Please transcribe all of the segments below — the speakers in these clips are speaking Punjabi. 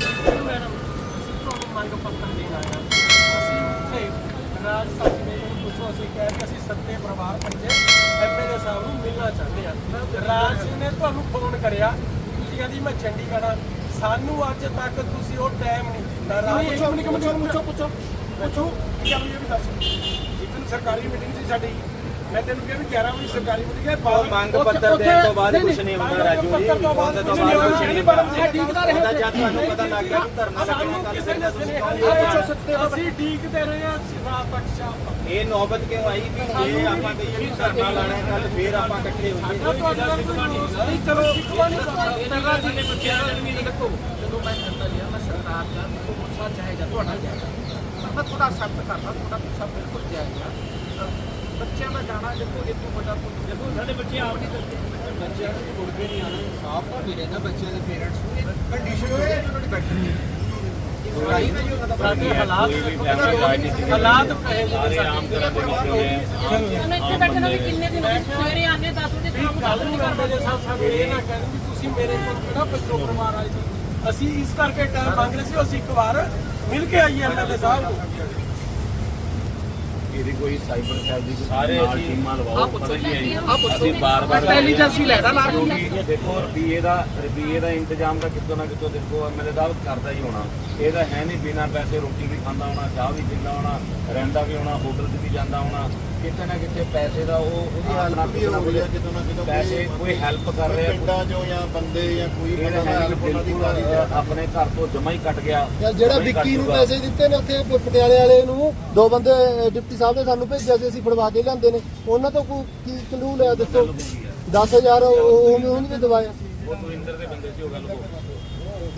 ਮੈਡਮ ਅਸੀਂ ਤੁਹਾਨੂੰ ਮੰਗ ਪੱਤਰ ਦੇਣ ਆਏ ਹਾਂ ਅਸੀਂ ਉੱਥੇ ਰਾਜ ਸਾਹਿਬ ਨੇ ਪੁੱਛੋ ਅਸੀਂ ਕਹਿ ਕੇ ਅਸੀਂ ਸੱਤੇ ਪਰਿਵਾਰ ਪੰਜੇ ਐਮਐਲਏ ਸਾਹਿਬ ਨੂੰ ਮਿਲਣਾ ਚਾਹੁੰਦੇ ਹਾਂ ਰਾਜ ਸਿੰਘ ਨੇ ਤੁਹਾਨੂੰ ਫੋਨ ਕਰਿਆ ਤੁਸੀਂ ਕਹਿੰਦੀ ਮੈਂ ਚੰਡੀਗੜ੍ਹ ਹਾਂ ਸਾਨੂੰ ਅੱਜ ਤੱਕ ਤੁਸੀਂ ਉਹ ਟਾਈਮ ਨਹੀਂ ਦਿੱਤਾ ਰਾਜ ਪੁੱਛੋ ਨਹੀਂ ਪੁੱਛੋ ਪੁੱਛੋ ਪੁੱਛੋ ਪੁੱਛੋ ਕੀ ਗੱਲ ਵੀ ਦੱਸ ਇੱਕ ਸਰਕਾਰੀ ਮੀਟਿੰਗ ਸੀ ਸਾਡੀ ਮੈਂ ਤੈਨੂੰ ਕਿਹਾ ਵੀ 11 ਵਜੇ ਸਰਕਾਰੀ ਮੀਟਿੰਗ ਹੈ ਉਹ ਮੰਗ ਪੱਤਰ ਦੇਣ ਤੋਂ ਬਾਅਦ ਕੁਝ ਨਹੀਂ ਹੁੰਦਾ ਰਾਜੂ ਜੀ ਪੱਤਰ ਤੋਂ ਬਾਅਦ ਕੁਝ ਨਹੀਂ ਬਾਅਦ ਹੋਣਾ ਠੀਕਦਾ ਰਹੇ ਉਹਦਾ ਜਦ ਤੁਹਾਨੂੰ ਪਤਾ ਲੱਗ ਗਿਆ ਧਰਨਾ ਲੱਗਣਾ ਕਿਸੇ ਨੇ ਸੁਨੇਹਾ ਨਹੀਂ ਪੁੱਛੋ ਸੱਤੇ ਦਾ ਅਸੀਂ ਡੀਕਦੇ ਰਹੇ ਹਾਂ ਰਾਤ ਤੱਕ ਸ਼ਾਮ ਤੱਕ ਇਹ ਨੌਬਤ ਕਿਉਂ ਆਈ ਵੀ ਜੇ ਆਪਾਂ ਕਹੀਏ ਵੀ ਧਰਨਾ ਲਾਣਾ ਕੱਲ ਫੇਰ ਆਪਾਂ ਇਕੱਠੇ ਹੋਈਏ ਨਹੀਂ ਚਲੋ ਪਹਿਲਾਂ ਜੀ ਨੇ ਦੇਖੋ ਜਦੋਂ ਮੈਂ ਕਰਦਾ ਲਿਆ ਮੈਂ ਸਰਕਾਰ ਦਾ ਗੁੱਸਾ ਚਾਹੇਗਾ ਤੁਹਾਡਾ ਪਰ ਮੈਂ ਥੋੜਾ ਸਖਤ ਕਰਦਾ ਥੋੜਾ ਗੁੱਸਾ ਬਿਲਕੁਲ ਜਾਏਗਾ ਬੱਚਿਆਂ ਦਾ ਜਾਣਾ ਦੇਖੋ ਇਹ ਤੋਂ ਵੱਡਾ ਕੋਈ ਦੇਖੋ ਸਾਡੇ ਬੱਚੇ ਆਪ ਨਹੀਂ ਕਰਦੇ। ਬੱਚਿਆਂ ਨੂੰ ਮੁੜ ਕੇ ਨਹੀਂ ਆਣਾ ਸਾਫ਼ ਤਾਂ ਮਿਲੇ ਨਾ ਬੱਚਿਆਂ ਦੇ ਪੇਰੈਂਟਸ ਨੂੰ। ਕੰਡੀਸ਼ਨ ਹੋਏ ਉਹਨਾਂ ਦੀ ਬੈਠਣੀ ਸਾਡੇ ਹਾਲਾਤ ਹਾਲਾਤ ਕਹੇ ਜਿਹੇ ਸਾਡੇ। ਹੁਣ ਇੱਥੇ ਬੈਠੇ ਨੂੰ ਵੀ ਕਿੰਨੇ ਦਿਨ ਹੋ ਗਏ ਸਵੇਰੇ ਆਨੇ 10 ਵਜੇ ਵੀ ਸ਼ਾਮ ਗੱਲ ਨਹੀਂ ਕਰਦੇ ਜੇ ਸਾਹਿਬ ਸਾਨੂੰ ਇਹ ਨਾ ਕਹਿਣ ਵੀ ਤੁਸੀਂ ਮੇਰੇ ਕੋਲ ਕਿਹੜਾ ਆਏ ਸੀ? ਅਸੀਂ ਇਸ ਕਰਕੇ ਟਾਈਮ ਮੰਗ ਰਹੇ ਸੀ ਅਸੀਂ ਇੱਕ ਵਾਰ ਮਿਲ ਕੇ ਆਈਏ ਐਮਐਲਏ ਸਾਹਿਬ ਨੂੰ। ਇਹਦੀ ਕੋਈ ਸਾਈਬਰ ਸੈੱਲ ਦੀ ਸਾਰੇ ਟੀਮਾਂ ਲਵਾਓ ਪਤਾ ਹੈ। ਪੁੱਛੋ। ਅਸੀਂ ਬਾਰ-ਬਾਰ ਇੰਟੈਲੀਜੈਂਸੀ ਲੈਦਾ ਲਾ ਕਿਉਂਕਿ ਦੇਖੋ ਰੁਪਈਏ ਦਾ ਰੁਪਈਏ ਦਾ ਇੰਤਜ਼ਾਮ ਤਾਂ ਕਿਤੋਂ ਨਾ ਕਿਤੋਂ ਦੇਖੋ ਐਮਐਲਏ ਸਾਹਿਬ ਕਰਦਾ ਹੀ ਹੋਣਾ। ਇਹ ਤਾਂ ਹੈ ਨਹੀਂ ਬਿਨਾਂ ਪੈਸੇ ਰੋਟੀ ਵੀ ਖਾਂਦਾ ਹੋਣਾ ਚਾਹ ਵੀ ਪੀਂਦਾ ਹੋਣਾ ਰਹਿੰਦਾ ਵੀ ਹੋਣਾ ਹੋਟਲ 'ਚ ਵੀ ਜਾਂਦਾ ਹੋਣਾ। ਕਿਤੇ ਨਾ ਕਿਤੇ ਪੈਸੇ ਦਾ ਉਹ ਉਹਦੀ ਹਾਲਤ ਵੀ ਹੋ ਰਹੀ ਹੈ ਕਿਤੋਂ ਨਾ ਕਿਤੋਂ ਪੈਸੇ ਕੋਈ ਹੈਲਪ ਕਰ ਰਿਹਾ। ਪਿੰਡਾਂ ਚੋਂ ਜਾਂ ਬੰਦੇ ਜਾਂ ਕੋਈ ਬੰਦਾ ਹੈਲਪ ਉਹਨਾਂ ਦੀ ਕਰ ਰਿਹਾ। ਆਪਣੇ ਘਰ ਤੋਂ ਜਮਾ ਹੀ ਕੱਟ ਗਿਆ ਯਾਰ ਜਿਹੜਾ ਵਿੱਕੀ ਨੂੰ। ਪੈਸੇ ਦਿੱਤੇ ਨੇ ਉੱਥੇ ਪਟਿਆਲੇ ਵਾਲੇ ਨੂੰ ਦੋ ਬੰਦੇ ਡਿਪਟੀ ਸਾਹਿਬ ਨੇ ਸਾਨੂੰ ਭੇਜਿਆ ਸੀ ਅਸੀਂ ਫੜਵਾ ਕੇ ਲਿਆਂਦੇ ਨੇ। ਉਹਨਾਂ ਤੋਂ ਕੋਈ ਕੀ ਕਲੂ ਲਿਆ ਦੱਸੋ? 10000 ਉਹ ਉਹਨੂੰ ਵੀ ਦਵਾਇਆ। ਉਹ ਦਵਿੰਦਰ ਦੇ ਬੰਦੇ ਸੀ ਉਹ ਗੱਲ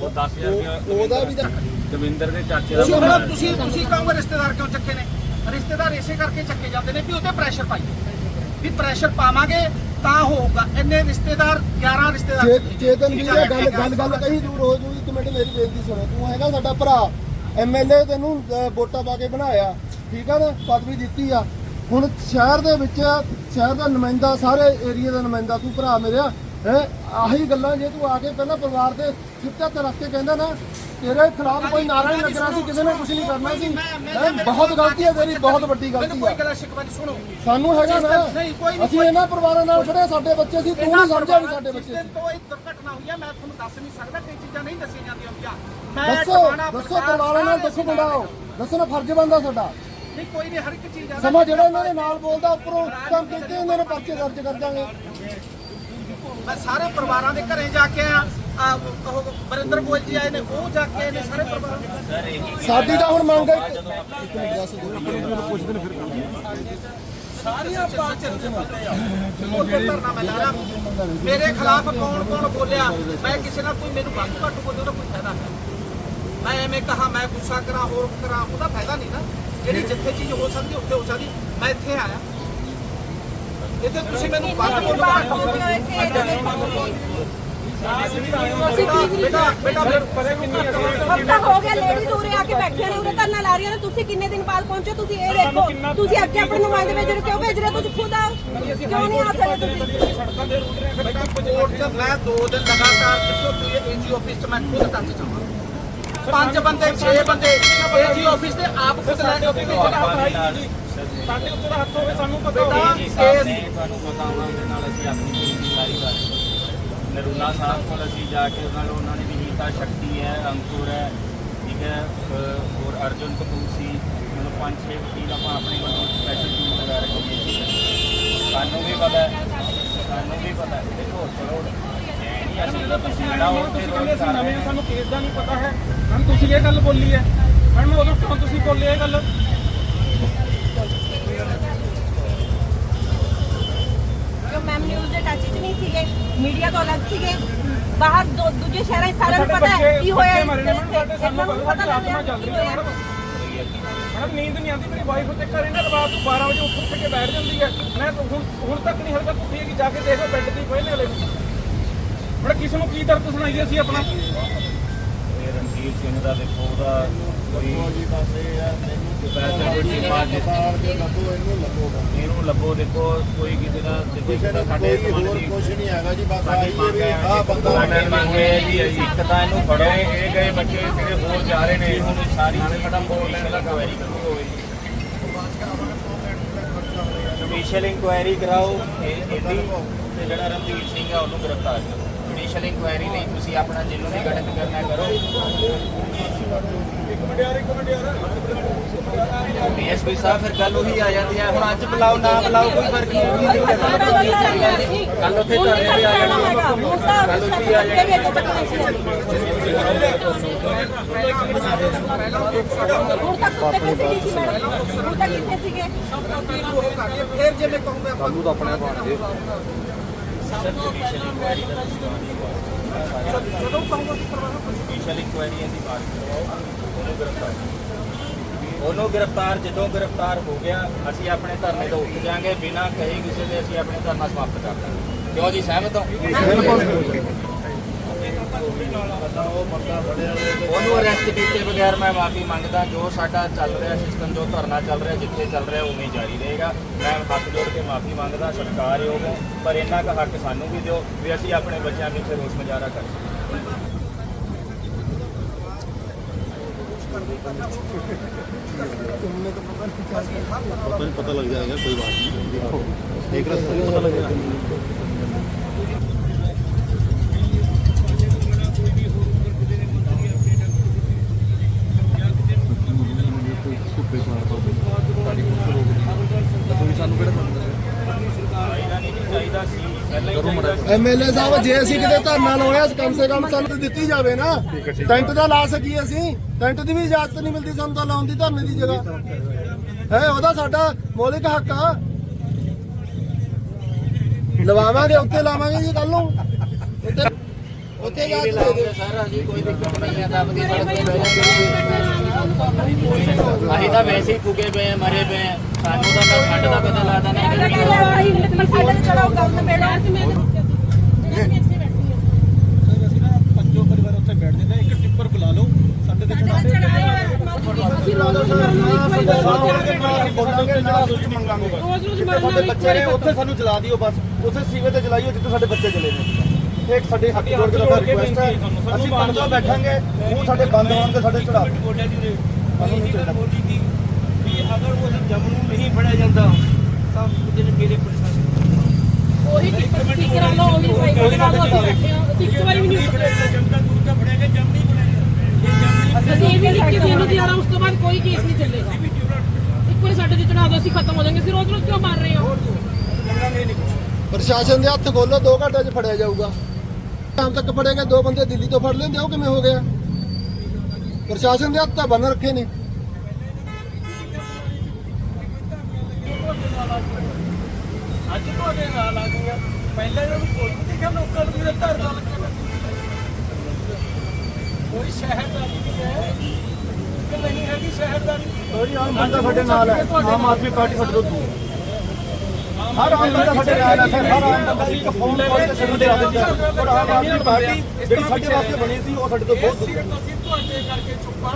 ਉਹ 10000 ਰੁਪਇਆ ਉਹਦਾ ਵੀ ਤਾਂ ਦਵਿੰਦਰ ਦੇ ਚਾਚੇ ਦਾ ਤੁਸੀਂ ਤੁਸੀਂ ਕਹੋਗੇ ਰਿਸ਼ਤੇਦਾਰ ਕਿਉਂ ਚੱਕੇ ਨੇ? ਰਿਸ਼ਤੇਦਾਰ ਇਸੇ ਕਰਕੇ ਚੱਕੇ ਜਾਂਦੇ ਨੇ ਵੀ ਉਹਤੇ ਪ੍ਰੈਸ਼ਰ ਪਾਈਏ ਵੀ ਪ੍ਰੈਸ਼ਰ ਪਾਵਾਂਗੇ ਤਾਂ ਹੋਊਗਾ। ਇੰਨੇ ਰਿਸ਼ਤੇਦਾਰ 11 ਰਿਸ਼ਤੇਦਾਰ ਚੇ-। ਚੇਤਨ ਠੀਕ ਵੀ ਹੈ, ਇਹ ਗੱਲ ਗੱਲ ਗੱਲ ਕਹੀ ਦੂਰ ਹੋ ਜੂਗੀ ਇੱਕ ਮਿੰਟ ਮੇਰੀ ਬੇਨਤੀ ਸੁਣੋ। ਤੂੰ ਹੈਗਾ ਸਾਡਾ ਭਰਾ ਐਮਐਲਏ ਤੈਨੂੰ ਅਹ, ਵੋਟਾਂ ਪਾ ਕੇ ਬਣਾਇਆ। ਠੀਕ ਆ ਨਾ? ਪਦਵੀ ਦਿੱਤੀ ਆ। ਹੁਣ ਸ਼ਹਿਰ ਦੇ ਵਿੱਚ ਸ਼ਹਿਰ ਦਾ ਨੁਮਾਇੰਦਾ ਸਾਰੇ ਏਰੀਆ ਦਾ ਨੁਮਾਇੰਦਾ ਤੂੰ ਭਰਾ ਮੇਰਿਆ ਹੈ? ਆਹੀ ਗੱਲਾਂ ਜੇ ਤੂੰ ਆ ਕੇ ਪਹਿਲਾਂ ਪਰਿਵਾਰ ਦੇ ਸਿੱਟਾ ਤੇ ਰੱਖ ਕੇ ਕਹਿੰਦਾ ਨਾ ਤੇਰੇ ਖਿਲਾਫ ਕੋਈ ਨਾਰਾ ਨਹੀਂ ਲੱਗਣਾ ਸੀ ਕਿਸੇ ਨੇ ਕੁਝ ਨਹੀਂ ਕਰਨਾ ਸੀ। ਹੈਂ, ਬਹੁਤ ਗਲਤੀ ਹੈ ਤੇਰੀ ਬਹੁਤ ਵੱਡੀ ਗਲਤੀ ਕੋਈ ਆ ਗੱਲ ਸ਼ਿਕਵਾ ਨਹੀਂ ਸੁਣੋ। ਸਾਨੂੰ ਹੈਗਾ ਨਾ ਅਸੀਂ ਇਹਨਾਂ ਪਰਿਵਾਰਾਂ ਨਾਲ ਖੜੇ ਹਾਂ, ਸਾਡੇ ਬੱਚੇ ਸੀ ਤੂੰ ਨਹੀਂ ਸਮਝਿਆ ਵੀ ਸਾਡੇ ਬੱਚੇ ਸੀ। ਦਿਨ ਤੋਂ ਇਹ ਦੁਰਘਟਨਾ ਹੋਈ ਹੈ ਮੈਂ ਤੁਹਾਨੂੰ ਦੱਸ ਨਹੀਂ ਸਕਦਾ ਕਈ ਚੀਜ਼ਾਂ ਨਹੀਂ ਦੱਸੀਆਂ ਜਾਂਦੀਆਂ ਹੁੰਦੀਆਂ। ਮੈਂ ਦੱਸੋ ਪਰਿਵਾਰਾਂ ਨਾਲ ਦੱਸੋ ਮੁੰਡਾਓ ਦੱਸੋ ਨਾ ਫਰਜ਼ ਬੰਦਾ ਸਾਡਾ। ਨਹੀਂ ਕੋਈ ਨਹੀਂ ਹਰ ਇੱਕ ਚੀਜ਼ ਆ ਸਮਾਂ ਜਿਹੜਾ ਇਹਨਾਂ ਦੇ ਨਾਲ ਬੋਲਦਾ ਉੱਪਰੋਂ ਕੰਮ ਕੀਤੇ ਇਹਨਾਂ ਨੇ ਪਰਚੇ ਦਰਜ ਕਰ ਦਾਂਗੇ ਮੈਂ ਸਾਰੇ ਪਰਿਵਾਰਾਂ ਦੇ ਘਰੇ ਜਾ ਕੇ ਆਇਆ। ਆ ਉਹ ਬਰਿੰਦਰ ਗੋਇਲ ਜੀ ਆਏ ਨੇ ਉਹ ਜਾ ਕੇ ਆਏ ਨੇ ਸਾਰੇ ਪਰਿਵਾਰ। ਸਾਡੀ ਤਾਂ ਹੁਣ ਮੰਗ ਹੈ ਸਾਰੀਆਂ ਪਾਰਟੀਆਂ ਦੇ ਬੰਦੇ ਆ। ਉਹ ਧਰਨਾ ਮੈਂ ਲਾਇਆ ਮੇਰੇ ਖਿਲਾਫ ਕੌਣ ਕੌਣ ਬੋਲਿਆ ਮੈਂ ਕਿਸੇ ਨਾਲ ਕੋਈ ਮੈਨੂੰ ਵੱਧ ਘੱਟ ਬੋਲੇ ਉਹਦਾ ਕੋਈ ਫਾਇਦਾ ਨਹੀਂ। ਮੈਂ ਐਵੇਂ ਕਹਾ ਮੈਂ ਗੁੱਸਾ ਕਰਾਂ ਹੋਰ ਕਰਾਂ ਉਹਦਾ ਫਾਇਦਾ ਨਹੀਂ ਨਾ। ਜਿਹੜੀ ਜਿੱਥੇ ਚੀਜ਼ ਹੋ ਸਕਦੀ ਉੱਥੇ ਹੋ ਸਕਦੀ। ਮੈਂ ਇੱਥੇ ਆਇਆ। ਇੱਥੇ ਤੁਸੀਂ ਮੈਨੂੰ ਵੱਧ ਬੇਟਾ ਫਿਰ ਪਰੇ ਕਿੰਨੀ ਅਸੀਂ ਹਫਤਾ ਹੋ ਗਿਆ ਲੇਡੀਜ਼ ਉਰੇ ਆ ਕੇ ਬੈਠੀਆਂ ਨੇ ਉਰੇ ਧਰਨਾ ਲਾ ਰਹੀਆਂ ਨੇ ਤੁਸੀਂ ਕਿੰਨੇ ਦਿਨ ਬਾਅਦ ਪਹੁੰਚੇ ਤੁਸੀਂ ਇਹ ਦੇਖੋ ਤੁਸੀਂ ਅੱਗੇ ਆਪਣੇ ਨੁਮਾਇੰਦੇ ਭੇਜ ਰਹੇ ਹੋ, ਕਿਉਂ ਭੇਜ ਰਹੇ ਹੋ? ਤੁਸੀਂ ਖੁਦ ਆਓ ਕਿਉਂ ਨਹੀਂ ਆ ਸਕਦੇ ਤੁਸੀਂ ਬੇਟਾ ਕੋਰਟ 'ਚ ਮੈਂ ਦੋ ਦਿਨ ਲਗਾਤਾਰ ਜਿੱਥੋਂ ਤੁਸੀਂ ਏਜੀ ਆਫਿਸ 'ਚ ਮੈਂ ਖੁਦ ਟੱਚ ਜਾਵਾਂ ਪੰਜ ਬੰਦੇ 6 ਬੰਦੇ ਏਜੀ ਆਫਿਸ ਦੇ ਆਪ ਖੁਦ ਲੈ ਕੇ ਭੇਜਣਾ ਸਾਡੇ ਉੱਤੇ ਹੱਥ ਹੋਵੇ ਸਾਨੂੰ ਪਤਾ ਬੇਟਾ ਹੋਵੇ। ਜੀ ਸਾਹਿਬ ਨੇ ਤੁਹਾਨੂੰ ਪਤਾ ਉਹਨਾਂ ਦੇ ਨਾਲ ਅਸੀਂ ਆਪਣੀ ਜ਼ਿੰਦਗੀ ਲਾਈ ਨਰੂਲਾ ਸਾਹਿਬ ਕੋਲ ਅਸੀਂ ਜਾ ਕੇ ਉਹਨਾਂ ਨੂੰ ਉਹਨਾਂ ਦੀ ਵੀ ਸ਼ਕਤੀ ਹੈ ਅੰਕੁਰ ਹੈ ਠੀਕ ਹੈ ਹੋਰ ਅਰਜੁਨ ਕਪੂਰ ਸੀ ਮੈਨੂੰ ਪੰਜ ਛੇ ਵਕੀਲ ਆਪਾਂ ਆਪਣੇ ਵੱਲੋਂ ਸਪੈਸ਼ਲ ਟੀਮ ਲਗਾ ਰੱਖੀ ਹੈ ਸਾਨੂੰ ਵੀ ਪਤਾ ਹੈ ਸਾਨੂੰ ਵੀ ਪਤਾ ਹੈ। ਦੇਖੋ ਚਲੋ। ਸਾਨੂੰ ਕੇਸ ਦਾ ਨਹੀਂ ਪਤਾ ਹੈ। ਹੁਣ ਤੁਸੀਂ ਇਹ ਗੱਲ ਬੋਲੀ ਹੈ। ਮੈਡਮ ਉਦੋਂ ਕਿਉਂ ਤੁਸੀਂ ਬੋਲੇ ਇਹ ਗੱਲ ਜੋ ਮੈਮ ਨਿਊਜ਼ ਦੇ ਟੱਚ 'ਚ ਨਹੀਂ ਸੀਗੇ ਮੀਡੀਆ ਤੋਂ ਅਲੱਗ ਸੀਗੇ। ਬਾਹਰ ਦੋ ਦੂਜੇ ਸ਼ਹਿਰਾਂ 'ਚ ਸਾਰਿਆਂ ਨੂੰ ਪਤਾ ਹੈ ਕੀ ਹੋਇਆ ਮੈਡਮ ਸਾਡੇ ਇੱਥੇ। ਸਾਨੂੰ ਇਹਨਾਂ ਨੂੰ ਪਤਾ ਲੱਗ ਚੱਲ ਰਿਹਾ ਕੀ ਹੋਇਆ। ਮੈਡਮ। ਨੀਂਦ ਨਹੀਂ ਆਉਂਦੀ ਮੇਰੀ ਵਾਈਫ ਤੇ ਘਰੇ ਨਾ ਰਾਤ ਨੂੰ 12 ਵਜੇ ਉੱਠ ਉੱਠ ਕੇ ਬੈਠ ਜਾਂਦੀ ਹੈ। ਮੈਂ ਹੁਣ ਹੁਣ ਤੱਕ ਨਹੀਂ ਹਲਕਾ ਉੱਠੀ ਹੈ ਕਿ ਜਾ ਕੇ ਦੇਖੋ ਬੈੱਡ ਤੇ ਪਏ ਨੇ ਹਲੇ ਹੁਣ ਕਿਸ ਨੂੰ ਕੀ ਦਰਦ ਸੁਣਾਈਏ ਅਸੀਂ ਆਪਣਾ? ਇਹ ਰਣਜੀਤ ਸਿੰਘ ਦਾ ਦੇਖੋ ਉਹਦਾ ਕੋਈ ਇਹ ਆ ਮੈਨੂੰ ਪੈਸੇ ਕੋਈ ਟੀਮਾਂ ਦੇ ਸਾਲ ਦੇ ਲੱਭੋ ਇਹਨੂੰ ਲੱਭੋ ਬਸ। ਇਹਨੂੰ ਲੱਭੋ ਦੇਖੋ ਕੋਈ ਕਿਸੇ ਦਾ ਦੇਖੋ ਕਿਸੇ ਨੇ ਸਾਡੇ ਕੋਈ ਸਮਾਜ ਹੋਰ ਦੀ ਕੁਝ ਨਹੀਂ ਹੈਗਾ ਜੀ ਬਸ ਸਾਡੀ ਆਈ ਮੰਗ ਵੀ ਹੈ ਆਹ ਬੰਦਾ ਸਾਡੀ ਮੰਗ ਹੈ ਜੀ ਇੱਕ ਤਾਂ ਇਹਨੂੰ ਫੜੋ ਇਹ ਗਏ ਬੱਚੇ ਜਿਹੜੇ ਹੋਰ ਜਾ ਰਹੇ ਨੇ ਇਹਨੂੰ ਸਾਰੀ ਮੈਡਮ ਬੋਲ ਲੈਣ ਦਾ ਕੁਐਰੀ ਕਰਨੀ ਹੋਵੇ। ਜੁਡੀਸ਼ੀਅਲ ਇਨਕੁਆਇਰੀ ਕਰਾਓ ਇਹ ਇਹਦੀ ਤੇ ਜਿਹੜਾ ਰਣਜੀਤ ਸਿੰਘ ਹੈ ਉਹਨੂੰ ਗ੍ਰਿਫਤਾਰ ਕਰੋ। ਜੁਡੀਸ਼ੀਅਲ ਇਨਕੁਆਇਰੀ ਲਈ ਤੁਸੀਂ ਆਪਣਾ ਜਿਹਨੂੰ ਵੀ ਗਠਨ ਕਰਨਾ ਕਰੋ। ਡੀਐਸਪੀ ਸਾਹਿਬ ਫਿਰ ਕੱਲ ਉਹੀ ਆ ਜਾਂਦੀ ਹੈ। ਹੁਣ ਅੱਜ ਬੁਲਾਓ ਨਾ ਬੁਲਾਓ ਕੋਈ ਫ਼ਰਕ ਨਹੀਂ ਕੱਲ ਉੱਥੇ ਧਰਨੇ ਤੇ ਆ ਜਾਣਗੇ ਕੱਲ ਉੱਥੇ ਆ ਹੁਣ ਤੱਕ ਸੁੱਤੇ ਪਏ ਸੀ ਡੀਸੀ ਮੈਡਮ? ਹੁਣ ਤੱਕ ਕਿੱਥੇ ਸੀਗੇ? ਫਿਰ ਕਹੂੰਗਾ ਜਦੋਂ ਕਹੂੰਗਾ ਜੁਡੀਸ਼ੀਅਲ ਇਨਕੁਆਇਰੀ ਦੀ ਬਾਤ ਕਰਵਾਓ ਉਹਨੂੰ ਗ੍ਰਿਫਤਾਰ ਉਹਨੂੰ ਗ੍ਰਿਫਤਾਰ ਜਦੋਂ ਗ੍ਰਿਫਤਾਰ ਹੋ ਗਿਆ, ਅਸੀਂ ਆਪਣੇ ਧਰਨੇ ਤੋਂ ਉੱਠ ਜਾਾਂਗੇ। ਬਿਨਾਂ ਕਹੇ ਕਿਸੇ ਦੇ ਅਸੀਂ ਆਪਣੇ ਧਰਨਾ ਸਮਾਪਤ ਕਰ ਦਾਂਗੇ। ਕਿਉਂ ਜੀ ਸਹਿਮਤ ਹੋ ਉਹ ਬੰਦਾ ਫੜਿਆ ਹੋਇਆ ਉਹਨੂੰ ਅਰੈਸਟ ਕੀਤੇ ਬਗੈਰ ਮੈਂ ਮਾਫੀ ਮੰਗਦਾ, ਜੋ ਸਾਡਾ ਚੱਲ ਰਿਹਾ ਸਿਸਟਮ ਜੋ ਧਰਨਾ ਚੱਲ ਰਿਹਾ, ਜਿੱਥੇ ਚੱਲ ਰਿਹਾ, ਉਵੇਂ ਜਾਰੀ ਰਹੇਗਾ। ਮੈਂ ਹੱਥ ਜੋੜ ਕੇ ਮਾਫੀ ਮੰਗਦਾ, ਸਤਿਕਾਰਯੋਗ ਹੈ, ਪਰ ਇੰਨਾ ਕੁ ਹੱਕ ਸਾਨੂੰ ਵੀ ਦਿਓ ਵੀ ਅਸੀਂ ਆਪਣੇ ਬੱਚਿਆਂ ਨੂੰ ਪਿੱਛੇ ਰੋਸ ਮੁਜ਼ਾਹਰਾ ਕਰ ਸਕੀਏ। ਪਤਾ ਲੱਗ ਜਾਏਗਾ, ਕੋਈ ਬਾਤ ਨਹੀਂ। ਦੇਖੋ, ਇੱਕ ਰਸਤੇ ਪਤਾ ਲੱਗ ਜਾਏਗਾ ਚਾਹੀਦਾ ਨਹੀਂ ਜੀ, ਚਾਹੀਦਾ ਸੀ ਪਹਿਲਾਂ ਹੀ ਚਾਹੀਦਾ ਸੀ ਐਮਐਲਏ ਸਾਹਿਬ ਜੇ ਅਸੀਂ ਕਿਤੇ ਧਰਨਾ ਲਾਉਣਾ ਕਮ ਸੇ ਕਮ ਸਾਨੂੰ ਤਾਂ ਦਿੱਤੀ ਜਾਵੇ ਨਾ। ਟੈਂਟ ਦਾ ਲਾ ਸਕੀਏ ਅਸੀਂ। ਟੈਂਟ ਦੀ ਵੀ ਇਜਾਜ਼ਤ ਨਹੀਂ ਮਿਲਦੀ ਸਾਨੂੰ ਤਾਂ ਲਾਉਣ ਦੀ ਧਰਨੇ ਦੀ ਜਗ੍ਹਾ। ਹੈ ਉਹਦਾ ਸਾਡਾ ਮੌਲਿਕ ਹੱਕ ਆ। ਲਵਾਵਾਂਗੇ ਉੱਤੇ ਲਾਵਾਂਗੇ ਜੀ ਕੱਲ ਨੂੰ। ਉੱਤੇ ਉੱਤੇ ਜਾ ਕੇ ਸਰ ਅਸੀਂ ਕੋਈ ਦਿੱਕਤ ਨਹੀਂ ਹੈ ਰੱਬ ਦੀ ਸੜਕ ਤੇ ਬਹਿ ਜਾਂਦੇ ਅਸੀਂ ਤਾਂ ਵੈਸੇ ਹੀ ਫੁਕੇ ਪਏ ਆ ਮਰੇ ਪਏ ਆ। ਸਾਨੂੰ ਤਾਂ ਨਾ ਠੰਡ ਦਾ ਪਤਾ ਲੱਗਦਾ ਨਾ ਮੈਂ ਗਰਮੀ ਕਹਿੰਦਾ ਦਾ ਆਹੀ ਪਰ ਸਾਡੇ ਤੇ ਚੜਾਓ ਗੱਲ ਤੇ ਬੈਠੋ ਅਸੀਂ ਨਾ ਪੰਜੋ ਪਰਿਵਾਰ ਉੱਥੇ ਬੈਠ ਜਾਂਦੇ ਇੱਕ ਟਿੱਪਰ ਬੁਲਾ ਲਓ ਸਾਡੇ ਤੇ ਚੜਾ ਅਸੀਂ ਰੋਜ਼ ਰੋਜ਼ ਮਰਨ ਨੂੰ ਇੱਕ ਵਾਰੀ ਬੋਲਾਂਗੇ ਨਾ ਸੋਚ ਮੰਗਾਂਗੇ ਰੋਜ਼ ਰੋਜ਼ ਜਿੱਥੇ ਮਰਨ ਸਾਡੇ ਬੱਚੇ ਨੇ ਉੱਥੇ ਸਾਨੂੰ ਚਲਾ ਦਿਓ ਬਸ ਉੱਥੇ ਸੀਵੇ ਤੇ ਚਲਾਈਓ ਜਿੱਥੇ ਸਾਡੇ ਬੱਚੇ ਚਲੇ ਨੇ ਇਹ ਇੱਕ ਸਾਡੇ ਹੱਥ ਜੋੜ ਕੇ ਰਿਕੁਐਸਟ ਹੈ ਅਸੀਂ ਪੰਜੋ ਬੈਠਾਂਗੇ ਉਹ ਸਾਡੇ ਬੰਦ ਹੋਣਗੇ ਸਾਡੇ ਚੜਾ ਦਿਓ ਬੋਲਿਆ ਜੀ ਨੇ ਇਹ ਗੱਲ ਬੋਲੀ ਕਿ ਵੀ ਅਗਰ ਉਹ ਜਮ ਨੂੰ ਨਹੀਂ ਫੜਿਆ ਜਾਂਦਾ ਤਾਂ ਜਿਹੜੇ ਮੇਰੇ ਪ੍ਰਸ਼ਾਸਨ ਉਹੀ ਠੀਕ ਕਰਾ ਲਓ ਉਹੀ ਸਹੀ ਕਰਾ ਲਓ ਅਸੀਂ ਬੈਠੇ ਹਾਂ ਅਸੀਂ ਇੱਕ ਵਾਰੀ ਵੀ ਨਹੀਂ ਜਮ ਦਾ ਦੂਜਾ ਫੜਿਆ ਗਿਆ ਜਮ ਨਹੀਂ ਫੜਿਆ ਇਹ ਜਮ ਨਹੀਂ ਅਸੀਂ ਇਹ ਵੀ ਲਿਖ ਕੇ ਦੇਣ ਦੀ ਆ ਉਸ ਤੋਂ ਬਾਅਦ ਕੋਈ ਕੇਸ ਨਹੀਂ ਚੱਲੇਗਾ। ਇੱਕ ਵਾਰੀ ਸਾਡੇ ਤੇ ਚੜਾ ਦਿਓ ਅਸੀਂ ਖਤਮ ਹੋ ਜਾਵਾਂਗੇ। ਅਸੀਂ ਰੋਜ਼ ਰੋਜ਼ ਕਿਉਂ ਮਾਰ ਰਹੇ ਹਾਂ? ਮੰਗਾਂਗੇ ਨਹੀਂ ਕੁਛ ਪ੍ਰਸ਼ਾਸਨ ਦੇ ਹੱਥ ਖੋਲੋ 2 ਘੰਟੇ 'ਚ ਫੜਿਆ ਜਾਊਗਾ। ਸ਼ਾਮ ਤੱਕ ਫੜੇ ਗਏ ਦੋ ਬੰਦੇ ਦਿੱਲੀ ਤੋਂ ਫੜ ਲੈਂਦੇ ਉਹ ਕਿਵੇਂ ਹੋ ਗਿਆ? ਪ੍ਰਸ਼ਾਸਨ ਦੇ ਹੱਥ ਤਾਂ ਬੰਨ ਰੱਖੇ ਨੇ। ਅੱਜ ਤੁਹਾਡੇ ਨਾਲ ਆ ਗਈਆਂ। ਪਹਿਲਾਂ ਇਹਨਾਂ ਨੂੰ ਕੋਈ ਨਹੀਂ ਦੇਖਿਆ ਲੋਕਾਂ ਨੂੰ ਵੀ ਧਰਨਾ ਕੋਈ ਸ਼ਹਿਰਦਾਰੀ ਨਹੀਂ ਹੈ। ਕਿ ਨਹੀਂ ਹੈਗੀ ਸ਼ਹਿਰਦਾਰੀ। ਕੋਈ ਆਮ ਬੰਦਾ ਸਾਡੇ ਨਾਲ ਹੈ। ਆਮ ਆਦਮੀ ਪਾਰਟੀ ਸਾਡੇ ਤੋਂ ਦੂਰ। ਹਰ ਆਮ ਬੰਦਾ ਸਾਡੇ ਨਾਲ ਹੈ। ਸਰ ਹਰ ਆਮ ਬੰਦਾ ਇੱਕ ਫੋਨ ਕਾਲ ਤੇ ਸਾਨੂੰ ਦਿਖਾ ਦਿੰਦਾ ਹੈ। ਪਰ ਆਮ ਆਦਮੀ ਪਾਰਟੀ ਜਿਹੜੀ ਸਾਡੇ ਵਾਸਤੇ ਬਣੀ ਸੀ ਉਹ ਸਾਡੇ ਤੋਂ ਬਹੁਤ ਦੂਰ ਹੈ। ਸਿਰਫ ਅਸੀਂ ਤੁਹਾਡੇ ਕਰਕੇ ਚੁੱਪਾਂ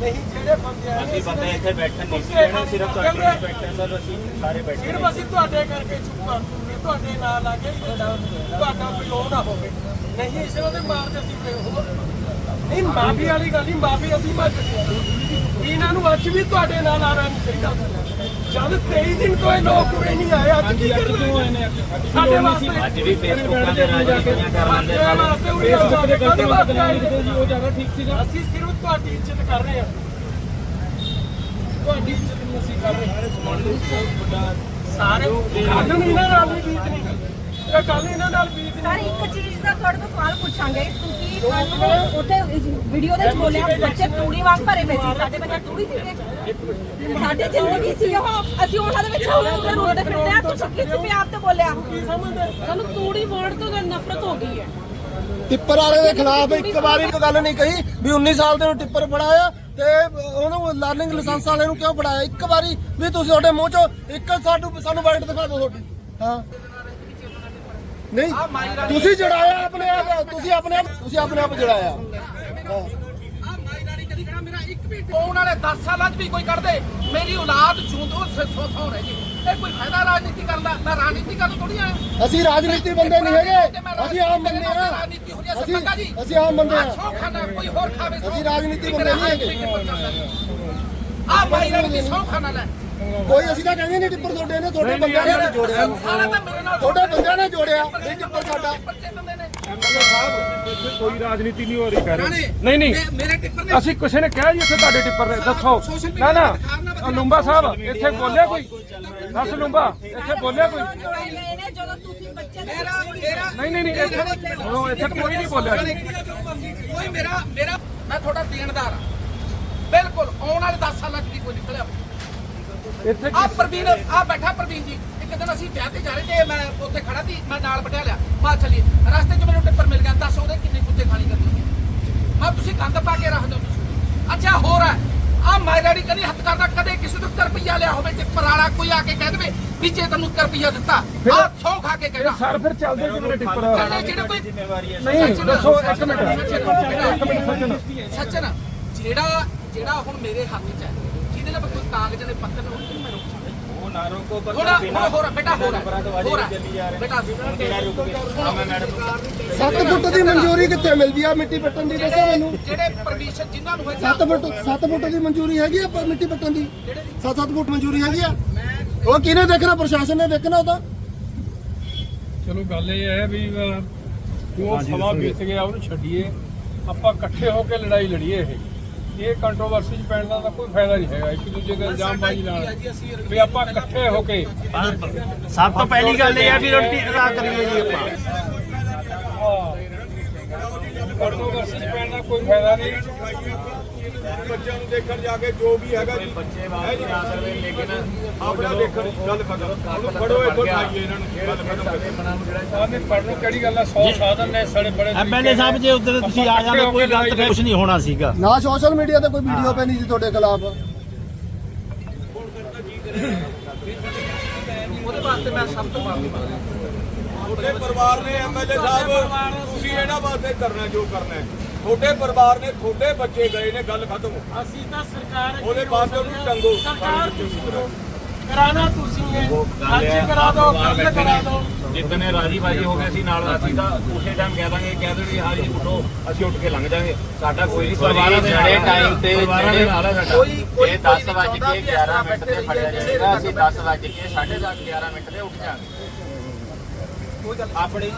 ਨਹੀਂ ਜਿਹੜੇ ਬੰਦੇ ਆਏ ਅਸੀਂ ਬੰਦੇ ਇੱਥੇ ਬੈਠਣ ਨਹੀਂ ਸੀ ਦੇਣਾ ਸਿਰਫ ਤੁਹਾਡੇ ਲਈ ਬੈਠਣ ਦਾ ਅਸੀਂ ਸਾਰੇ ਬੈਠੇ ਸਿਰਫ ਅਸੀਂ ਤੁਹਾਡੇ ਕਰਕੇ ਚੁੱਪਾਂ ਤੁਹਾਡੇ ਨਾਲ ਆ ਕੇ ਤੁਹਾਡਾ ਕੋਈ ਉਹ ਨਾ ਹੋਵੇ। ਨਹੀਂ ਇਸ ਤਰ੍ਹਾਂ ਦੇ ਮਾਰਦੇ ਅਸੀਂ ਹੋਰ ਨਹੀਂ ਮਾਫੀ ਵਾਲੀ ਗੱਲ ਨਹੀਂ ਮਾਫੀ ਅਸੀਂ ਮੰਗ ਇਹਨਾਂ ਨੂੰ ਅੱਜ ਵੀ ਤੁਹਾਡੇ ਨਾਲ ਆਣਾ ਨਹੀਂ ਚਾਹੀਦਾ। ਜਦ 23 ਦਿਨ ਤੋਂ ਇਹ ਲੋਕ ਵੀ ਨਹੀਂ ਆਏ ਅੱਜ ਕੀ ਕਰਦੇ ਸਾਡੇ ਵਾਸਤੇ ਅੱਜ ਵੀ ਫੇਸਬੁੱਕਾਂ ਤੇ ਰਾਜਨੀਤੀਆਂ ਕਰ ਲੈਂਦੇ ਸਾਡੇ ਨਾਲ ਵਾਸਤੇ ਉਰੇ ਸਾਡੇ ਕਾਹਦੇ ਵਾਸਤੇ ਆਏ ਜੀ ਉਹ ਜ਼ਿਆਦਾ ਠੀਕ ਸੀਗਾ। ਅਸੀਂ ਸਿਰਫ ਤੁਹਾਡੀ ਇੱਜ਼ਤ ਕਰ ਰਹੇ ਹਾਂ। ਤੁਹਾਡੀ ਇੱਜ਼ਤ ਨਹੀਂ ਅਸੀਂ ਕਰ ਰਹੇ ਸਾਰੇ ਕੱਲ ਨੂੰ ਇਹਨਾਂ ਨਾਲ ਵੀ ਬੀਤਣੀ ਇਹ ਕੱਲ ਇਹਨਾਂ ਨਾਲ ਬੀਤਣੀ ਸਰ ਇੱਕ ਚੀਜ਼ ਦਾ ਤੁਹਾਡੇ ਤੋਂ ਸਵਾਲ ਪੁੱਛਾਂਗੇ। ਤੁਸੀਂ ਸਾਨੂੰ ਉੱਥੇ ਵੀਡੀਓ ਦੇ ਵਿੱਚ ਬੋਲਿਆ, ਬੱਚੇ ਤੂੜੀ ਵਾਂਗ ਭਰੇ ਪਏ ਸੀ, ਸਾਡੇ ਬੱਚੇ ਤੂੜੀ ਸੀਗੇ ਸਾਡੇ ਜ਼ਿੰਦਗੀ ਸੀ ਉਹ, ਅਸੀਂ ਉਹਨਾਂ ਦੇ ਵਿੱਚ ਉਹਦੇ ਰੋਂਦੇ ਫਿਰਦੇ ਆ ਤੁਸੀਂ ਕਿਸ ਪਿਆਰ ਤੇ ਬੋਲਿਆ। ਸਾਨੂੰ ਤੂੜੀ ਵਰਡ ਤੋਂ ਨਫ਼ਰਤ ਹੋ ਗਈ ਹੈ। ਟਿੱਪਰ ਵਾਲੇ ਦੇ ਖਿਲਾਫ ਇੱਕ ਵਾਰੀ ਵੀ ਗੱਲ ਨਹੀਂ ਕਹੀ ਵੀ 19 ਸਾਲ ਦੇ ਨੂੰ ਟਿੱਪਰ ਫੜਾਇਆ ਤੇ ਉਹਨੂੰ ਲਰਨਿੰਗ ਲਾਇਸੈਂਸ ਵਾਲੇ ਨੂੰ ਕਿਉਂ ਫੜਾਇਆ ਇੱਕ ਵਾਰੀ ਵੀ ਤੁਸੀਂ ਤੁਹਾਡੇ ਮੂੰਹ ਚੋਂ ਇੱਕ ਸਾਨੂੰ ਸਾਨੂੰ ਵਾਈਟ ਦਿਖਾ ਦਿਓ ਤੁਹਾਡੀ। ਹਾਂ। ਨਹੀਂ ਤੁਸੀਂ ਜੜਾਇਆ ਆਪਣੇ ਆਪ ਤੁਸੀਂ ਆਪਣੇ ਆਪ ਤੁਸੀਂ ਆਪਣੇ ਆਪ ਜੜਾਇਆ। ਆਉਣ ਵਾਲੇ 10 ਸਾਲਾਂ 'ਚ ਵੀ ਕੋਈ ਕੱਢ ਦੇ ਮੇਰੀ ਔਲਾਦ ਜੂੰਦੋ ਸੋਥੋਂ ਰਹਿ ਜੇ ਇਹ ਕੋਈ ਫਾਇਦਾ ਰਾਜਨੀਤੀ ਕਰਨ ਦਾ? ਮੈਂ ਰਾਜਨੀਤੀ ਕਰਨ ਥੋੜੀ ਆਇਆ। ਅਸੀਂ ਰਾਜਨੀਤੀ ਬੰਦੇ ਨਹੀਂ ਹੈਗੇ। ਅਸੀਂ ਆਮ ਬੰਦੇ ਆ। ਰਾਜਨੀਤੀ ਹੋ ਰਹੀ ਹੈ ਅਸੀਂ ਸਰਪੰਚਾ ਜੀ। ਅਸੀਂ ਆਮ ਬੰਦੇ ਆ। ਸੌ ਖਾਣਾ ਕੋਈ ਹੋਰ ਖਾਵੇ ਸੌ। ਅਸੀਂ ਰਾਜਨੀਤੀ ਬੰਦੇ ਨਹੀਂ ਹੈਗੇ। ਆ ਭਾਈ ਰਣਜੀਤ ਸੌ ਖਾਣਾ ਲੈ। ਕੋਈ ਅਸੀਂ ਤਾਂ ਕਹਿੰਦੇ ਨਹੀਂ ਟਿੱਪਰ ਤੁਹਾਡੇ ਨੇ ਤੁਹਾਡੇ ਬੰਦਿਆਂ ਨੇ ਜੋੜਿਆ। ਸਾਰਾ ਤਾਂ ਮੇਰੇ ਨਾਲ ਤੁਹਾਡੇ ਬੰਦਿਆਂ ਨੇ ਜੋੜਿਆ ਇਹ ਟਿੱਪਰ ਸਾਡਾ। ਬੱਚੇ ਦਿੰਦੇ ਨੇ। ਕੋਈ ਰਾਜਨੀਤੀ ਨਹੀਂ ਹੋ ਰਹੀ ਕਹਿ ਰਾਣੇ, ਨਹੀਂ ਨਹੀਂ। ਮੇਰੇ ਟਿੱਪਰ ਨੇ ਅਸੀਂ ਕਿਸੇ ਨੇ ਕਿਹਾ ਜੀ ਇੱਥੇ ਤੁਹਾਡੇ ਟਿੱਪਰ ਨੇ। ਦੱਸੋ। ਨਾ ਨਾ। ਲੂੰਬਾ ਸਾਹਿਬ ਇੱਥੇ ਬੋਲਿਆ ਕੋਈ? ਦੱਸ ਲੂੰਬਾ ਇੱਥੇ ਬੋਲਿਆ ਕੋਈ? ਜਦੋਂ ਤੁਸੀਂ ਬੱਚੇ ਮੇਰਾ ਮੇਰਾ ਨਹੀਂ ਨਹੀਂ ਨਹੀਂ ਇੱਥੇ ਇੱਥੇ ਕੋਈ ਨਹੀਂ ਬੋਲਿਆ ਕੋਈ ਮੇਰਾ ਮੇਰਾ ਮੈਂ ਤੁਹਾਡਾ ਦੇਣਦਾਰ ਬਿਲਕੁਲ ਆਉਣ ਵਾਲੇ 10 ਸਾਲਾਂ 'ਚ ਵੀ ਕੋਈ ਨਿਕਲਿਆ ਇੱਥੇ ਆ ਪ੍ਰਵੀਨ ਆ ਬੈਠਾ ਪ੍ਰਵੀਨ ਜੀ। ਇੱਕ ਦਿਨ ਅਸੀਂ ਵਿਆਹ ਤੇ ਜਾ ਰਹੇ ਤੇ ਮੈਂ ਉੱਥੇ ਖੜਾ ਸੀ ਮੈਂ ਨਾਲ ਬਟਿਆ ਲਿਆ। ਮਾ ਚਲੀ ਰਸਤੇ 'ਚ ਮੈਨੂੰ ਟਿੱਪਰ ਮਿਲ ਗਿਆ ਦੱਸ ਉਹਦੇ ਕਿੰਨੇ ਕੁੱਤੇ ਖਾਲੀ ਕਰਨੇ ਮੈਂ ਤੁਸੀਂ ਗੰਦ ਪਾ ਕੇ ਰੱਖ ਦਿਓ ਤੁਸੀਂ। ਅੱਛਾ ਹੋਰ ਹੈ। ਆ ਮਾਈ ਡੈਡੀ ਕਦੀ ਹੱਥ ਕਰਦਾ ਕਦੇ ਕਿਸੇ ਤੋਂ ਰੁਪਈਆ ਲਿਆ ਹੋਵੇ ਟਿੱਪਰ ਵਾਲਾ ਕੋਈ ਆ ਕੇ ਕਹਿ ਦੇਵੇ ਵਿੱਚੇ ਤੈਨੂੰ ਰੁਪਈਆ ਦਿੱਤਾ। ਆ ਸੌ ਖਾ ਕੇ ਕਹਿਣਾ ਸਰ ਫਿਰ ਚੱਲਦੇ ਕਿਵੇਂ ਟਿੱਪਰ? ਚੱਲੇ ਜਿਹੜੇ ਕੋਈ ਨਹੀਂ ਦੱਸੋ ਇੱਕ ਮਿੰਟ। ਸੱਚਨ ਜਿਹੜਾ ਜਿਹੜਾ ਹੁਣ ਮੇਰੇ ਹੱਥ 'ਚ ਹੈ ਜਿਹਦੇ ਨਾਲ ਕੋਈ ਕਾਗਜ਼ ਨੇ ਪੱਤਰ ਨੇ ਉਹਨੂੰ ਮੈਂ ਰੋਕ ਸਕਦਾ? ਉਹ ਨਾ ਰੋਕੋ ਪਰ ਹੋਰ ਬੇਟਾ ਹੋਰ ਹੋਰ। ਬੇਟਾ 7 ਫੁੱਟ ਦੀ ਮਨਜ਼ੂਰੀ ਕਿੱਥੇ ਮਿਲਦੀ ਆ ਮਿੱਟੀ ਪੱਟਣ ਦੀ? ਦੱਸੋ ਮੈਨੂੰ। ਜਿਹੜੇ ਪਰਮਿਸ਼ਨ ਜਿਨ੍ਹਾਂ ਨੂੰ ਹੈ 7 ਫੁੱਟ 7 ਫੁੱਟ ਦੀ ਮਨਜ਼ੂਰੀ ਹੈਗੀ ਆ ਮਿੱਟੀ ਪੱਟਣ ਦੀ? 7-7 ਫੁੱਟ ਮਨਜ਼ੂਰੀ ਹੈਗੀ ਆ? ਉਹ ਕਿਹਨੇ ਦੇਖਣਾ? ਪ੍ਰਸ਼ਾਸਨ ਨੇ ਦੇਖਣਾ ਉਹ ਤਾਂ। ਚਲੋ ਗੱਲ ਇਹ ਹੈ ਵੀ ਜੋ ਸਮਾਂ ਬੀਤ ਗਿਆ ਉਹਨੂੰ ਛੱਡੀਏ। ਆਪਾਂ ਇਕੱਠੇ ਹੋ ਕੇ ਲੜਾਈ ਲੜੀਏ ਇਹ। ਇਹ ਕੰਟਰੋਵਰਸੀ ਚ ਪੈਣ ਦਾ ਤਾਂ ਕੋਈ ਫਾਇਦਾ ਨਹੀਂ ਹੈਗਾ ਇੱਕ ਦੂਜੇ ਦੇ ਇਲਜ਼ਾਮਬਾਜ਼ੀ ਨਾਲ। ਵੀ ਆਪਾਂ ਇਕੱਠੇ ਹੋ ਕੇ ਸਭ ਤੋਂ ਪਹਿਲੀ ਗੱਲ ਇਹ ਹੈ ਵੀ ਰੋਟੀ ਅਦਾ ਕਰੀਏ ਜੀ ਆਪਾਂ। ਕੰਟਰੋਵਰਸੀ ਚ ਪੈਣ ਦਾ ਕੋਈ ਫਾਇਦਾ ਨਹੀਂ। ਬੱਚਿਆਂ ਨੂੰ ਦੇਖਣ ਜਾ ਕੇ ਜੋ ਵੀ ਹੈਗਾ ਜੀ। ਬੱਚੇ ਵਾਪਸ ਆ ਸਕਦੇ ਲੇਕਿਨ ਆਪਣਾ ਦੇਖਣ ਗੱਲ ਖਤਮ ਉਹਨੂੰ ਫੜੋ ਇੱਥੋਂ ਖਾਈਏ ਇਹਨਾਂ ਨੂੰ ਗੱਲ ਖਤਮ ਕਰੀਏ। ਆਨੇ ਪੜਨ ਕਿਹੜੀ ਗੱਲ ਆ? 100 ਸਾਧਨ ਨੇ ਸਾਡੇ ਬੜੇ ਐਮਐਲਏ ਸਾਹਿਬ ਜੇ ਉਧਰ ਤੁਸੀਂ ਆ ਜਾਂਦੇ ਕੋਈ ਗਲਤ ਕੁਝ ਨਹੀਂ ਹੋਣਾ ਸੀਗਾ। ਨਾ ਸੋਸ਼ਲ ਮੀਡੀਆ ਤੇ ਕੋਈ ਵੀਡੀਓ ਪੈਣੀ ਸੀ ਤੁਹਾਡੇ ਖਿਲਾਫ। ਉਹਦੇ ਵਾਸਤੇ ਮੈਂ ਸਭ ਤੋਂ ਮਾਫੀ ਮੰਗਦਾ ਤੁਹਾਡੇ ਪਰਿਵਾਰ ਨੇ ਐਮਐਲਏ ਸਾਹਿਬ ਤੁਸੀਂ ਇਹਨਾਂ ਵਾਸਤੇ ਕਰਨਾ ਜੋ ਕਰਨਾ ਹੈ। ਤੁਹਾਡੇ ਪਰਿਵਾਰ ਨੇ ਤੁਹਾਡੇ ਬੱਚੇ ਗਏ ਨੇ ਗੱਲ ਖਤਮ ਅਸੀਂ ਤਾਂ ਸਰਕਾਰ ਉਹਦੇ ਬਾਅਦ ਉਹਨੂੰ ਟੰਗੋ। ਸਰਕਾਰ ਤੁਸੀਂ ਕਰੋ ਕਰਾਣਾ ਤੁਸੀਂ ਹੈ ਅੱਜ ਕਰਾ ਦਿਓ ਕੱਲ ਕਰਾ ਦਿਓ। ਜਿੱਦਨੇ ਰਾਜੀ ਬਾਜੀ ਹੋ ਗਏ ਸੀ ਨਾਲ ਅਸੀਂ ਤਾਂ ਉਸੇ ਟਾਈਮ ਕਹਿ ਦਾਂਗੇ ਕਹਿ ਦੇਣਗੇ ਹਾਂ ਜੀ ਉੱਠੋ ਅਸੀਂ ਉੱਠ ਕੇ ਲੰਘ ਜਾਾਂਗੇ। ਸਾਡਾ ਕੋਈ ਨਹੀਂ ਪਰਿਵਾਰਾਂ ਦੇ ਜਿਹੜੇ ਟਾਈਮ ਤੇ ਪਰਿਵਾਰਾਂ ਦੇ ਨਾਲ ਆ ਸਾਡਾ। ਕੋਈ ਕੋਈ ਇਹ 10 ਵਜੇ ਕੇ 11 ਮਿੰਟ ਤੇ ਫੜਿਆ ਜਾਏਗਾ ਅਸੀਂ 10 ਵਜੇ ਕੇ 10:30 11 ਮਿੰਟ ਤੇ ਉੱਠ ਜਾਾਂਗੇ। ਆਪਣੀ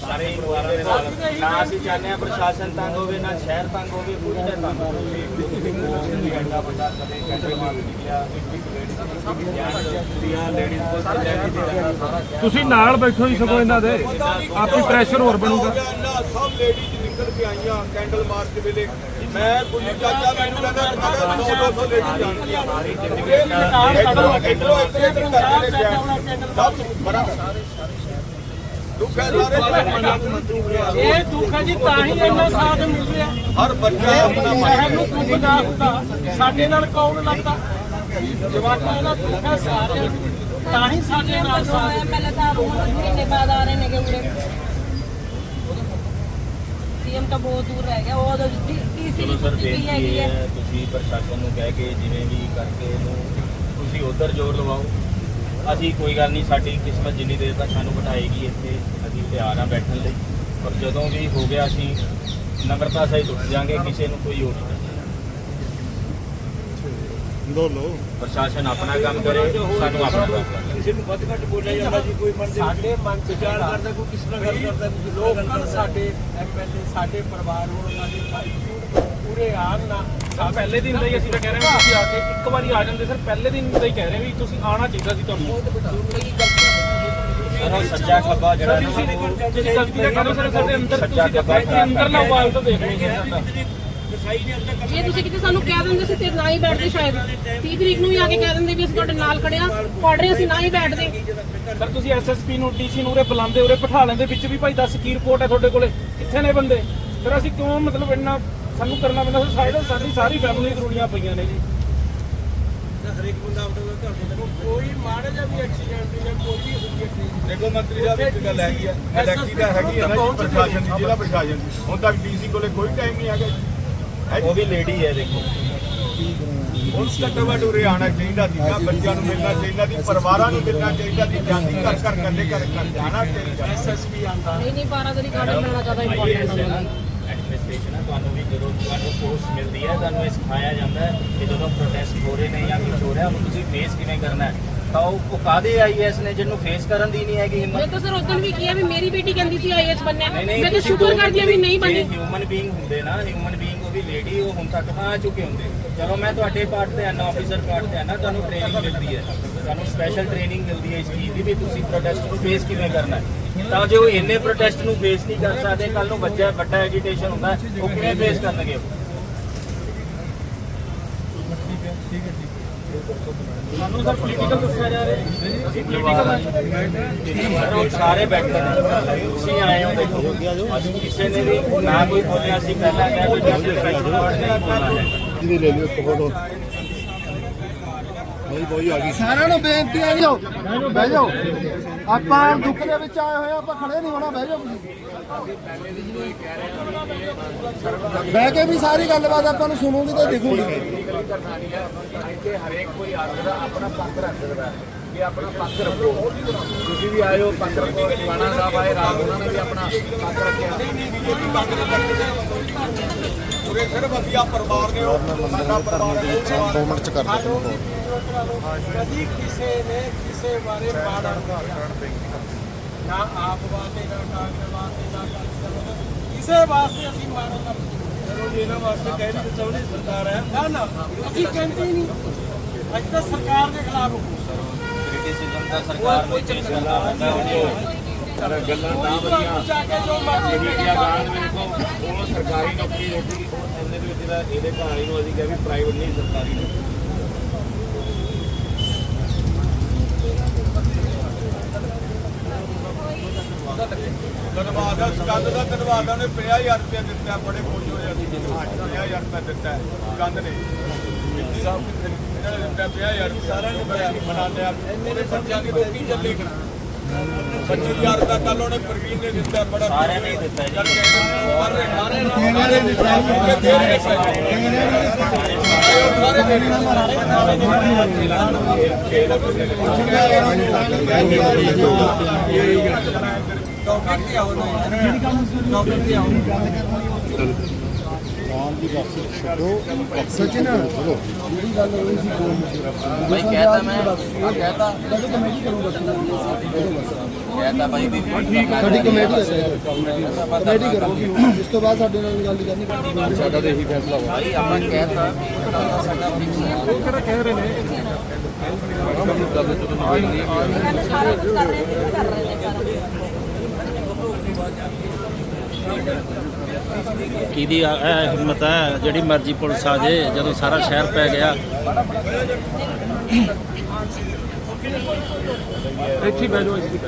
ਸਾਰੇ ਪਰਿਵਾਰਾਂ ਦੇ ਨਾਲ। ਨਾ ਅਸੀਂ ਚਾਹੁੰਦੇ ਹਾਂ ਪ੍ਰਸ਼ਾਸਨ ਤੰਗ ਹੋਵੇ ਨਾ ਸ਼ਹਿਰ ਤੰਗ ਹੋਵੇ ਕੋਈ ਤਾਂ ਤੰਗ ਹੋਵੇ। ਐਡਾ ਵੱਡਾ ਕਦੇ ਕੈਂਟਰ ਮਾਰ ਨਿਕਲਿਆ ਇੱਕ ਇੱਕ ਲੇਡੀਜ਼ ਲੇਡੀਜ਼ ਕੋਲ ਪੰਜਾਬੀ ਦੇ ਦੇਣਾ ਸਾਰਾ ਤੁਸੀਂ ਨਾਲ ਬੈਠੋ ਹੀ ਸਗੋਂ ਇਹਨਾਂ ਦੇ। ਆਪੀ ਪ੍ਰੈਸ਼ਰ ਹੋਰ ਬਣੂਗਾ। ਸਭ ਲੇਡੀਜ਼ ਨਿਕਲ ਕੇ ਆਈਆਂ ਕੈਂਡਲ ਮਾਰਚ ਵੇਲੇ। ਮੈਂ ਗੁੱਲੀ ਚਾਚਾ ਮੈਨੂੰ ਕਹਿੰਦਾ ਅਗਰ 100 200 ਲੇਡੀਜ਼ ਜਾਣਗੀਆਂ। ਸਾਰੀ ਜ਼ਿੰਦਗੀ ਇਧਰੋਂ ਇਧਰੋਂ ਇਧਰੋਂ ਇਧਰੋਂ। ਸਭ ਬੜਾ ਇਹ ਦੁੱਖ ਹੈ ਜੀ ਤਾਂ ਹੀ ਇੰਨਾ ਸਾਥ ਮਿਲ ਰਿਹਾ। ਹਰ ਬੱਚਾ ਆਪਣਾ ਸ਼ਹਿਰ ਨੂੰ ਦੁੱਖ ਨਾ ਹੁੰਦਾ ਸਾਡੇ ਨਾਲ ਕੌਣ ਲੱਗਦਾ? ਜਵਾਕਾਂ ਦਾ ਦੁੱਖ ਹੈ ਸਾਰਿਆਂ ਨੂੰ। ਤਾਂ ਹੀ ਸਾਡੇ ਨਾਲ ਸਾਥ ਐਮਐਲਏ ਸਾਹਿਬ ਹੁਣ ਮਹੀਨੇ ਬਾਅਦ ਆ ਰਹੇ ਨੇਗੇ ਉਰੇ। ਸੀਐਮ ਤਾਂ ਬਹੁਤ ਦੂਰ ਰਹਿ ਗਿਆ। ਉਹ ਟੀਸੀ ਚਲੋ ਸਰ ਦੀ ਬੇਨਤੀ ਹੈਗੀ ਇਹ ਹੈ। ਹੈ ਤੁਸੀਂ ਪ੍ਰਸ਼ਾਸਨ ਨੂੰ ਕਹਿ ਕੇ ਜਿਵੇਂ ਵੀ ਕਰਕੇ ਇਹਨੂੰ ਤੁਸੀਂ ਉਧਰ ਜ਼ੋਰ ਲਵਾਓ। ਅਸੀਂ ਕੋਈ ਗੱਲ ਨਹੀਂ ਸਾਡੀ ਕਿਸਮਤ ਜਿੰਨੀ ਦੇਰ ਤੱਕ ਸਾਨੂੰ ਬਿਠਾਏਗੀ ਇੱਥੇ ਅਸੀਂ ਤਿਆਰ ਆ ਬੈਠਣ ਲਈ। ਪਰ ਜਦੋਂ ਵੀ ਹੋ ਗਿਆ ਅਸੀਂ ਨਗਰਤਾ ਸਹਿਤ ਉੱਠ ਜਾਾਂਗੇ ਕਿਸੇ ਨੂੰ ਕੋਈ ਹੋਰ ਨਹੀਂ ਦੋ ਲੋ ਪ੍ਰਸ਼ਾਸਨ ਆਪਣਾ ਕੰਮ ਕਰੇ ਸਾਨੂੰ ਆਪਣਾ ਕੰਮ ਕਿਸੇ ਨੂੰ ਵੱਧ ਘੱਟ ਬੋਲਿਆ ਜਾਂਦਾ ਜੀ ਕੋਈ ਮਨ ਦੇ ਸਾਡੇ ਮਨ ਚ ਵਿਚਾਰ ਕਰਦਾ ਕੋਈ ਕਿਸ ਨਾਲ ਗੱਲ ਕਰਦਾ ਕੋਈ ਕਰਦਾ। ਸਾਡੇ ਐਮਐਲਏ ਸਾਡੇ ਪਰਿਵਾਰ ਨੂੰ ਸਾਡੇ ਭਾਈ ਪੂਰੇ ਆਣ ਨਾ ਪਹਿਲੇ ਦਿਨ ਦਾ ਹੀ ਅਸੀਂ ਤਾਂ ਕਹਿ ਰਹੇ ਹਾਂ ਤੁਸੀਂ ਆ ਕੇ ਇੱਕ ਵਾਰੀ ਆ ਜਾਂਦੇ ਸਰ ਪਹਿਲੇ ਦਿਨ ਦਾ ਹੀ ਕਹਿ ਰਹੇ ਵੀ ਤੁਸੀਂ ਆਣਾ ਚਾਹੀਦਾ ਸੀ ਤੁਹਾਨੂੰ। ਸਰ ਉਹ ਸੱਜਾ ਖੱਬਾ ਜਿਹੜਾ ਨਾ ਤੁਸੀਂ ਉਹ ਤੁਸੀਂ ਗਲਤੀਆਂ ਕਰੋ ਸਰ ਸਾਡੇ ਅੰਦਰ ਤੁਸੀਂ ਦੇਖੋ ਕਿ ਅੰਦਰਲਾ ਵਾਲ ਤਾਂ ਦੇਖ ਲਓ ਸਾਡਾ ਜੇ ਤੁਸੀਂ ਕਿਤੇ ਸਾਨੂੰ ਕਹਿ ਦਿੰਦੇ ਸੀ ਤੇ ਨਾ ਹੀ ਬੈਠਦੇ ਸ਼ਾਇਦ। 30 ਤਰੀਕ ਨੂੰ ਵੀ ਆ ਕੇ ਕਹਿ ਦਿੰਦੇ ਵੀ ਅਸੀਂ ਤੁਹਾਡੇ ਨਾਲ ਖੜੇ ਆ ਪੜ ਰਹੇ ਅਸੀਂ ਨਾ ਹੀ ਬੈਠਦੇ। ਸਰ ਤੁਸੀਂ ਐਸਐਸਪੀ ਨੂੰ ਡੀਸੀ ਨੂੰ ਉਰੇ ਬੁਲਾਉਂਦੇ ਉਰੇ ਬਿਠਾ ਲੈਂਦੇ ਵਿੱਚ ਵੀ ਭਾਈ ਦੱਸ ਕੀ ਰਿਪੋਰਟ ਹੈ ਤੁਹਾਡੇ ਕੋਲੇ? ਕਿੱਥੇ ਨੇ ਬੰਦੇ? ਫਿਰ ਅਸੀਂ ਕਿਉਂ ਮਤਲਬ ਇੰਨਾ ਸਾਨੂੰ ਕਰਨਾ ਪੈਂਦਾ ਸੀ ਸਾਈਡ ਸਾਡੀ ਸਾਰੀ ਫੈਮਿਲੀ ਰੁਲੀਆਂ ਪਈਆਂ ਨੇ ਜੀ। ਹਰੇਕ ਬੰਦਾ ਆਪਣਾ ਘਰ ਦੇ ਕੋਈ ਮਾੜਾ ਜਿਹਾ ਵੀ ਐਕਸੀਡੈਂਟ ਜਾਂ ਕੋਈ ਵੀ ਹੁੰਦੀ ਹੈ ਦੇਖੋ ਮੰਤਰੀ ਸਾਹਿਬ ਇੱਕ ਗੱਲ ਹੈਗੀ ਆ ਇਲੈਕਟੀ ਦਾ ਹੈਗੀ ਆ ਨਾ ਜੀ ਪ੍ਰਸ਼ਾਸਨ ਦੀ ਜ਼ਿਲ੍ਹਾ ਪ੍ਰਸ਼ਾਸਨ ਦੀ। ਹੁਣ ਤੱਕ ਡੀਸੀ ਕੋਲੇ ਕੋਈ ਟਾਈਮ ਨਹੀਂ ਹੈਗਾ ਜੀ। ਉਹ ਵੀ ਲੇਡੀ ਹੈ ਦੇਖੋ। ਘੱਟੋ ਘੱਟ ਉਰੇ ਆਉਣਾ ਚਾਹੀਦਾ ਸੀਗਾ ਬੱਚਿਆਂ ਨੂੰ ਮਿਲਣਾ ਚਾਹੀਦਾ ਸੀ ਪਰਿਵਾਰਾਂ ਨੂੰ ਮਿਲਣਾ ਚਾਹੀਦਾ ਸੀ ਜਾਂਦੀ ਘਰ ਘਰ ਕੱਲੇ ਘਰ ਘਰ ਜਾਣਾ ਚਾਹੀਦਾ ਐਸਐਸਪੀ ਆਂਦਾ ਨਹੀਂ ਨਹੀਂ 12 ਦਾ ਰਿਕਾਰਡ ਮਿਲਣਾ ਜ਼ਿਆਦਾ ਇੰਪੋਰਟੈਂਟ ਹੈ। ਤੁਹਾਨੂੰ ਵੀ ਜਦੋਂ ਤੁਹਾਨੂੰ ਪੋਸਟ ਮਿਲਦੀ ਹੈ ਤੁਹਾਨੂੰ ਇਹ ਸਿਖਾਇਆ ਜਾਂਦਾ ਹੈ ਕਿ ਜਦੋਂ ਪ੍ਰੋਟੈਸਟ ਹੋ ਰਹੇ ਨੇ ਜਾਂ ਕੁਝ ਹੋ ਰਿਹਾ ਉਹਨੂੰ ਤੁਸੀਂ ਫੇਸ ਕਿਵੇਂ ਕਰਨਾ ਹੈ? ਤਾਂ ਉਹ ਕਾਦੇ ਆਈਐਸ ਨੇ ਜਿਹਨੂੰ ਫੇਸ ਕਰਨ ਦੀ ਨਹੀਂ ਹੈਗੀ ਹਿੰਮਤ? ਮੈਂ ਤਾਂ ਸਰ ਉਦੋਂ ਵੀ ਕਿਹਾ ਵੀ ਮੇਰੀ ਬੇਟੀ ਕਹਿੰਦੀ ਸੀ ਆਈਐਸ ਬਣਨਾ ਮੈਂ ਤਾਂ ਸ਼ੁਕਰ ਕਰਦੀ ਹਾਂ ਵੀ ਨਹੀਂ ਬਣੀ। ਹਿਊਮਨ ਬੀਇੰਗ ਹੁੰਦੇ ਨਾ ਹਿਊਮਨ ਬੀਇੰਗ ਉਹ ਵੀ ਲੇਡੀ ਉਹ ਹੁਣ ਤੱਕ ਤਾਂ ਆ ਚੁੱਕੇ ਹੁੰਦੇ। ਚਲੋ ਮੈਂ ਤੁਹਾਡੇ ਪਾਰਟ ਤੇ ਆਨਾ ਆਫੀਸਰ ਪਾਰਟ ਤੇ ਆਨਾ ਤੁਹਾਨੂੰ ਟ੍ਰੇਨਿੰਗ ਮਿਲਦੀ ਹੈ। ਤੁਹਾਨੂੰ ਸਪੈਸ਼ਲ ਟ੍ਰੇਨਿੰਗ ਮਿਲਦੀ ਹੈ ਇਸ ਚੀਜ਼ ਦੀ ਵੀ ਤੁਸੀਂ ਪ੍ਰੋਟੈਸਟ ਨੂੰ ਫੇਸ ਕਿਵੇਂ ਕਰਨਾ ਹੈ? ਤਾਂ ਜੇ ਉਹ ਇੰਨੇ ਪ੍ਰੋਟੈਸਟ ਨੂੰ ਫੇਸ ਨਹੀਂ ਕਰ ਸਕਦੇ ਕੱਲ ਨੂੰ ਬੱਚਾ ਵੱਡਾ ਐਜੀਟੇਸ਼ਨ ਹੁੰਦਾ ਉਹ ਕਿਵੇਂ ਫੇਸ ਕਰਨਗੇ? ਸਾਨੂੰ ਸਰ ਪੋਲੀਟੀਕਲ ਦੱਸਿਆ ਜਾ ਰਿਹਾ ਅਸੀਂ ਪੋਲੀਟੀਕਲ ਸਾਰੇ ਬੈਠੇ ਨੇ। ਤੁਸੀਂ ਆਏ ਹੋ ਦੇਖੋ। ਅੱਜ ਕਿਸੇ ਨੇ ਵੀ ਨਾ ਕੋਈ ਬੋਲਿਆ ਸੀ ਪਹਿਲਾਂ ਕਿਹਾ ਕੋਈ ਜਿਹਦੀ ਲੈ ਲਿਓ ਫੋਟੋ ਬਈ ਬੋਈ ਆ ਗਈ। ਸਾਰਿਆਂ ਨੂੰ ਬੇਨਤੀ ਹੈ ਜੀ। ਆਓ, ਬਹਿ ਜਾਓ। ਆਪਾਂ ਦੁੱਖ ਦੇ ਵਿੱਚ ਆਏ ਹੋਏ ਆਪਾਂ ਖੜੇ ਨਹੀਂ ਹੋਣਾ ਬਹਿ ਜਾਓ ਤੁਸੀਂ। ਬਹਿ ਕੇ ਵੀ ਸਾਰੀ ਗੱਲਬਾਤ ਆਪਾਂ ਨੂੰ ਸੁਣੂਗੀ ਤੇ ਦਿਖੂਗੀ। ਇੱਥੇ ਹਰੇਕ ਕੋਈ ਆਦਮੀ ਆਪਣਾ ਪੱਖ ਰੱਖ ਸਕਦਾ ਹੈ ਕਿ ਆਪਣਾ ਪੱਖ ਰੱਖੋ ਤੁਸੀਂ ਵੀ ਆਏ ਹੋ ਪੱਖ ਰੱਖੋ ਦੀਵਾਨਾ ਸਾਹਿਬ ਆਏ ਰਾਤ ਉਹਨਾਂ ਨੇ ਵੀ ਆਪਣਾ ਪੱਖ ਰੱਖਿਆ ਉਰੇ ਸਿਰਫ ਅਸੀਂ ਆ ਪਰਿਵਾਰ ਨੇ ਉਹ ਸਾਡਾ ਪਰਿਵਾਰ ਹੈ, ਉਹ ਪਰਿਵਾਰ ਦੋ ਮਿੰਟ ਚ ਕਰ ਦਿਓ ਕਦੀ ਕਿਸੇ ਨੇ ਕਿਸੇ ਬਾਰੇ ਮਾੜਾ ਨਹੀਂ ਨਾ ਆਪ ਵਾਸਤੇ ਨਾ ਕਾਂਗਰਸ ਵਾਸਤੇ ਨਾ ਅਕਾਲੀ ਦਲ ਵਾਸਤੇ, ਕਿਸੇ ਵਾਸਤੇ ਅਸੀਂ ਮਾੜਾ ਨਾ ਚਲੋ ਜੀ ਇਹਨਾਂ ਵਾਸਤੇ ਕਹਿ ਨਹੀਂ ਚਾਹੁੰਦੇ ਸਰਕਾਰ ਹੈ। ਨਾ ਨਾ ਅਸੀਂ ਕਹਿੰਦੇ ਹੀ ਨਹੀਂ। ਅੱਜ ਤਾਂ ਸਰਕਾਰ ਦੇ ਖਿਲਾਫ ਹੋ ਕ੍ਰਿਟਿਸਿਜ਼ਮ ਦਾ ਸਰਕਾਰ ਨੂੰ ਫੇਸ ਕਰਨਾ ਪੈਂਦਾ ਹੈ ਗੱਲਾਂ ਨਾ ਤੁਹਾਨੂੰ ਜਾ ਕੇ ਜੋ ਮਰਜ਼ੀ ਮੀਡੀਆ ਗਾਣ ਵੇਖੋ ਉਹ ਸਰਕਾਰੀ ਨੌਕਰੀ ਰੋਟੀ ਇਹਦੇ ਦੇ ਵਿੱਚ ਇਹਦਾ ਇਹਦੇ ਕਹਾਣੀ ਨੂੰ ਅਸੀਂ ਕਿਹਾ ਵੀ ਪ੍ਰਾਈਵੇਟ ਨਹੀਂ ਸਰਕਾਰੀ ਨੇ ਧੰਨਵਾਦ ਦਾ ਸਕੰਦ ਦਾ ਧੰਨਵਾਦ ਦਾ ਉਹਨੇ 50000 ਰੁਪਏ ਦਿੱਤਾ ਬੜੇ ਖੁਸ਼ ਹੋਏ ਅਸੀਂ। 50000 ਰੁਪਏ ਦਿੱਤਾ ਸਕੰਦ ਨੇ। ਸਭ ਇਹਨਾਂ ਨੇ ਦਿੱਤਾ 50000 ਸਾਰਿਆਂ ਨੇ ਬਣਾ ਲਿਆ। ਉਹਦੇ ਬੱਚਿਆਂ ਦੀ ਰੋਟੀ ਚੱਲੀ। 25000 ਦਾ ਕੱਲ ਉਹਨੇ ਪ੍ਰਵੀਨ ਨੇ ਦਿੱਤਾ ਬੜਾ ਸਾਰਿਆਂ ਨੇ ਦਿੱਤਾ ਜੀ। ਸਾਰੇ ਸਾਰੇ ਸਾਰੇ ਨੇ ਦੇ ਸਾਰੇ ਦੇ ਰਹੇ ਡਾਕਟਰ ਕੀ ਆਉਣਾ ਡਾਕਟਰ ਕੀ ਆਉਣਾ ਆਮ ਦੀ ਬਸ ਛੱਡੋ ਸਚਿਨ ਚਲੋ ਭਾਈ ਕਹਿਤਾ ਮੈਂ ਆ ਕਹਿਤਾ ਕਹਿਤਾ ਭਾਈ ਵੀ ਸਾਡੀ ਕਮੇਟੀ ਹੈ ਕਮੇਟੀ ਕਰੋਗੀ ਇਸ ਤੋਂ ਬਾਅਦ ਸਾਡੇ ਨਾਲ ਗੱਲ ਕਰਨੀ ਪੈਣੀ ਸਾਡਾ ਤਾਂ ਇਹੀ ਫੈਸਲਾ ਵਾ ਭਾਈ ਆਪਾਂ ਕਹਿਤਾ ਸਾਡਾ ਫਿਕਸ ਕਹਿੰਦੇ ਸਾਰਾ ਕੁਝ ਕਰ ਰਹੇ ਨੇ ਕਰ ਰਹੇ ਨੇ ਸਾਰਾ ਕਿਹਦੀ ਆ- ਇਹ ਹਿੰਮਤ ਹੈ? ਜਿਹੜੀ ਮਰਜ਼ੀ ਪੁਲਿਸ ਆ ਜੇ ਜਦੋਂ ਸਾਰਾ ਸ਼ਹਿਰ ਪੈ ਗਿਆ। ਇੱਥੇ ਬਹਿ ਜਾਓ ਇੱਥੇ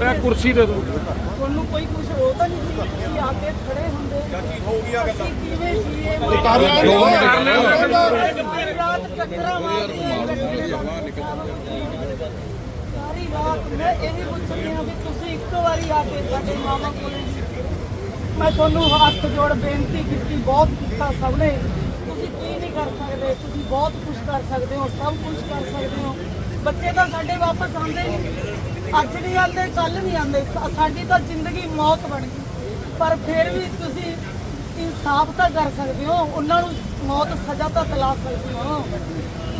ਮੈਂ ਕੁਰਸੀ ਦੇ ਦੂੰ। ਤੁਹਾਨੂੰ ਕੋਈ ਕੁਝ ਹੋਤਾ ਨਹੀਂ ਸੀ ਤੁਸੀਂ ਆ ਕੇ ਖੜੇ ਹੁੰਦੇ। ਚਾਚੀ ਹੋ ਗਈ ਆ ਗੱਲਾਂ ਕਿਵੇਂ ਜੀਏ ਕਰ ਸਾਰੀ ਰਾਤ ਟੱਕਰਾਂ ਮਾਰਦੀਆਂ ਸਾਰੀ ਰਾਤ ਮੈਂ ਇਹ ਵੀ ਪੁੱਛਦੀ ਹਾਂ ਵੀ ਤੁਸੀਂ ਇੱਕ ਵਾਰੀ ਆ ਕੇ ਸਾਡੇ ਮਾਮਾ ਕੋਲੇ ਮੈਂ ਤੁਹਾਨੂੰ ਹੱਥ ਜੋੜ ਬੇਨਤੀ ਕੀਤੀ ਬਹੁਤ ਕੀਤਾ ਸਭ ਨੇ। ਤੁਸੀਂ ਕੀ ਨਹੀਂ ਕਰ ਸਕਦੇ? ਤੁਸੀਂ ਬਹੁਤ ਕੁਝ ਕਰ ਸਕਦੇ ਹੋ, ਸਭ ਕੁਝ ਕਰ ਸਕਦੇ ਹੋ। ਬੱਚੇ ਤਾਂ ਸਾਡੇ ਵਾਪਸ ਆਉਂਦੇ ਨਹੀਂ। ਅੱਜ ਨਹੀਂ ਆਉਂਦੇ ਕੱਲ ਨਹੀਂ ਆਉਂਦੇ। ਸਾ- ਸਾਡੀ ਤਾਂ ਜ਼ਿੰਦਗੀ ਮੌਤ ਬਣ ਗਈ। ਪਰ ਫਿਰ ਵੀ ਤੁਸੀਂ ਇਨਸਾਫ ਤਾਂ ਕਰ ਸਕਦੇ ਹੋ, ਉਹਨਾਂ ਨੂੰ ਮੌਤ ਸਜ਼ਾ ਤਾਂ ਦਿਲਾ ਸਕਦੇ ਹੋ।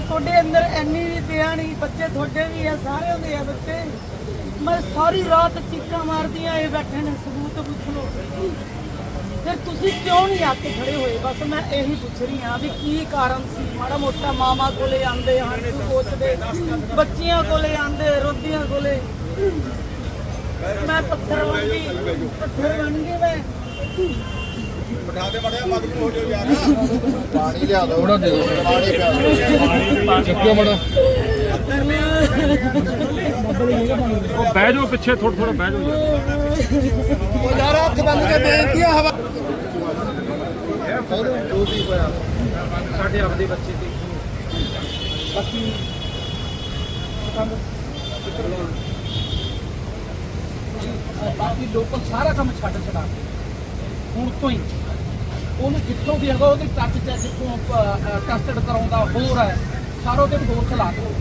ਤੁਹਾਡੇ ਅੰਦਰ ਇੰਨੀ ਵੀ ਪਿਆ ਨਹੀਂ, ਬੱਚੇ ਤੁਹਾਡੇ ਵੀ ਆ, ਸਾਰਿਆਂ ਦੇ ਆ ਬੱਚੇ। ਮੈਂ ਸਾਰੀ ਰਾਤ ਚੀਕਾਂ ਮਾਰਦੀਆਂ, ਇਹ ਬੈਠੇ ਨੇ, ਸਬੂਤ ਪੁੱਛ ਲਓ। ਫਿਰ ਤੁਸੀਂ ਕਿਉਂ ਨਹੀਂ ਆ ਕੇ ਖੜੇ ਹੋਏ? ਬਸ ਮੈਂ ਇਹੀ ਪੁੱਛ ਰਹੀ ਹਾਂ ਵੀ ਕੀ ਕਾਰਨ ਸੀ? ਮਾੜਾ ਮੋਟਾ ਮਾਮਾ ਕੋਲੇ ਆਂਦੇ ਹਨ ਤੂੰ ਪੁੱਛਦੇ। ਬੱਚੀਆਂ ਕੋਲੇ ਆਂਦੇ ਰੋਦੀਆਂ ਕੋਲੇ। ਮੈਂ ਪੱਥਰ ਬਣ ਗਈ ਪੱਥਰ ਬਣ ਗਈ ਮੈਂ। ਬਿਠਾ ਦੇ ਮੜਿਆ ਮਗਰ ਹੋ ਜਾਓ ਯਾਰ ਪਾਣੀ ਲਿਆ ਦਿਓ। ਥੋੜਾ ਦੇ ਦਿਓ। ਪਾਣੀ ਪਿਆ ਦਿਓ। ਚੱਕਿਓ ਮੜਾ। ਉਹ ਬਹਿ ਜਾਓ ਪਿੱਛੇ ਥੋੜਾ ਥੋੜਾ ਬਹਿ ਜਾਓ ਯਾਰ। ਉਹ ਯਾਰ ਹੱਥ ਬੰਨ ਕੇ ਬੇਨਤੀ ਆ ਹਵਾ? ਸਾਡੇ ਆਪਦੇ ਬੱਚੇ ਤੇ ਬਾਕੀ ਬਾਕੀ ਲੋਕਲ ਸਾਰਾ ਕੰਮ ਛੱਡ ਛਡਾ ਕੇ। ਹੁਣ ਤੋਂ ਹੀ। ਉਹਨੂੰ ਜਿੱਥੋਂ ਵੀ ਹੈਗਾ ਉਹਦੇ ਟੱਚ ਚ ਜਿੱਥੋਂ ਟੈਸਟਡ ਕਰਾਉਂਦਾ ਹੋਰ ਹੈ। ਸਾਰੋ ਦੇ ਹੋਰ ਖਿਲਾ ਦਿਓ।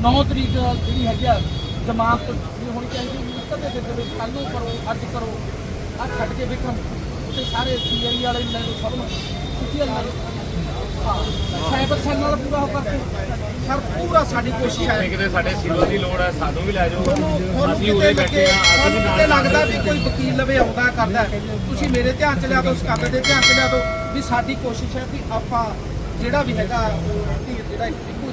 9 ਤਰੀਕ ਜਿਹੜੀ ਹੈਗੀ ਆ ਜਮਾਤ ਵੀ ਹੋਣੀ ਚਾਹੀਦੀ ਕਦੇ ਦੇ ਦੇ ਕੱਲ ਨੂੰ ਕਰੋ ਅੱਜ ਕਰੋ ਆ ਛੱਡ ਕੇ ਵੇਖਣ ਤੇ ਸਾਰੇ ਸੀਆਈ ਵਾਲੇ ਲੈ ਲਓ ਸਭ ਨੂੰ ਤੁਸੀਂ ਹਾਂ ਸਾਈਬਰ ਸੈੱਲ ਨਾਲ ਪੂਰਾ ਹੋ ਕਰਕੇ। ਸਰ ਪੂਰਾ ਸਾਡੀ ਕੋਸ਼ਿਸ਼ ਹੈ। ਕਿਤੇ ਸਾਡੇ ਸਿਵਲ ਦੀ ਲੋੜ ਹੈ ਸਾਨੂੰ ਵੀ ਲੈ ਜਾਓ। ਅਸੀਂ ਉਰੇ ਬੈਠੇ ਆ ਅਸੀਂ ਵੀ ਨਾਲ ਲੱਗਦਾ ਵੀ ਕੋਈ ਵਕੀਲ ਲਵੇ ਆਉਂਦਾ ਕਰਦਾ। ਤੁਸੀਂ ਮੇਰੇ ਧਿਆਨ ਚ ਲਿਆ ਦਿਓ ਸਕਾਦਰ ਦੇ ਧਿਆਨ ਚ ਲਿਆ ਦਿਓ ਵੀ ਸਾਡੀ ਕੋਸ਼ਿਸ਼ ਹੈ ਵੀ ਆਪਾਂ ਜਿਹੜਾ ਵੀ ਹੈਗਾ ਜਿਹੜਾ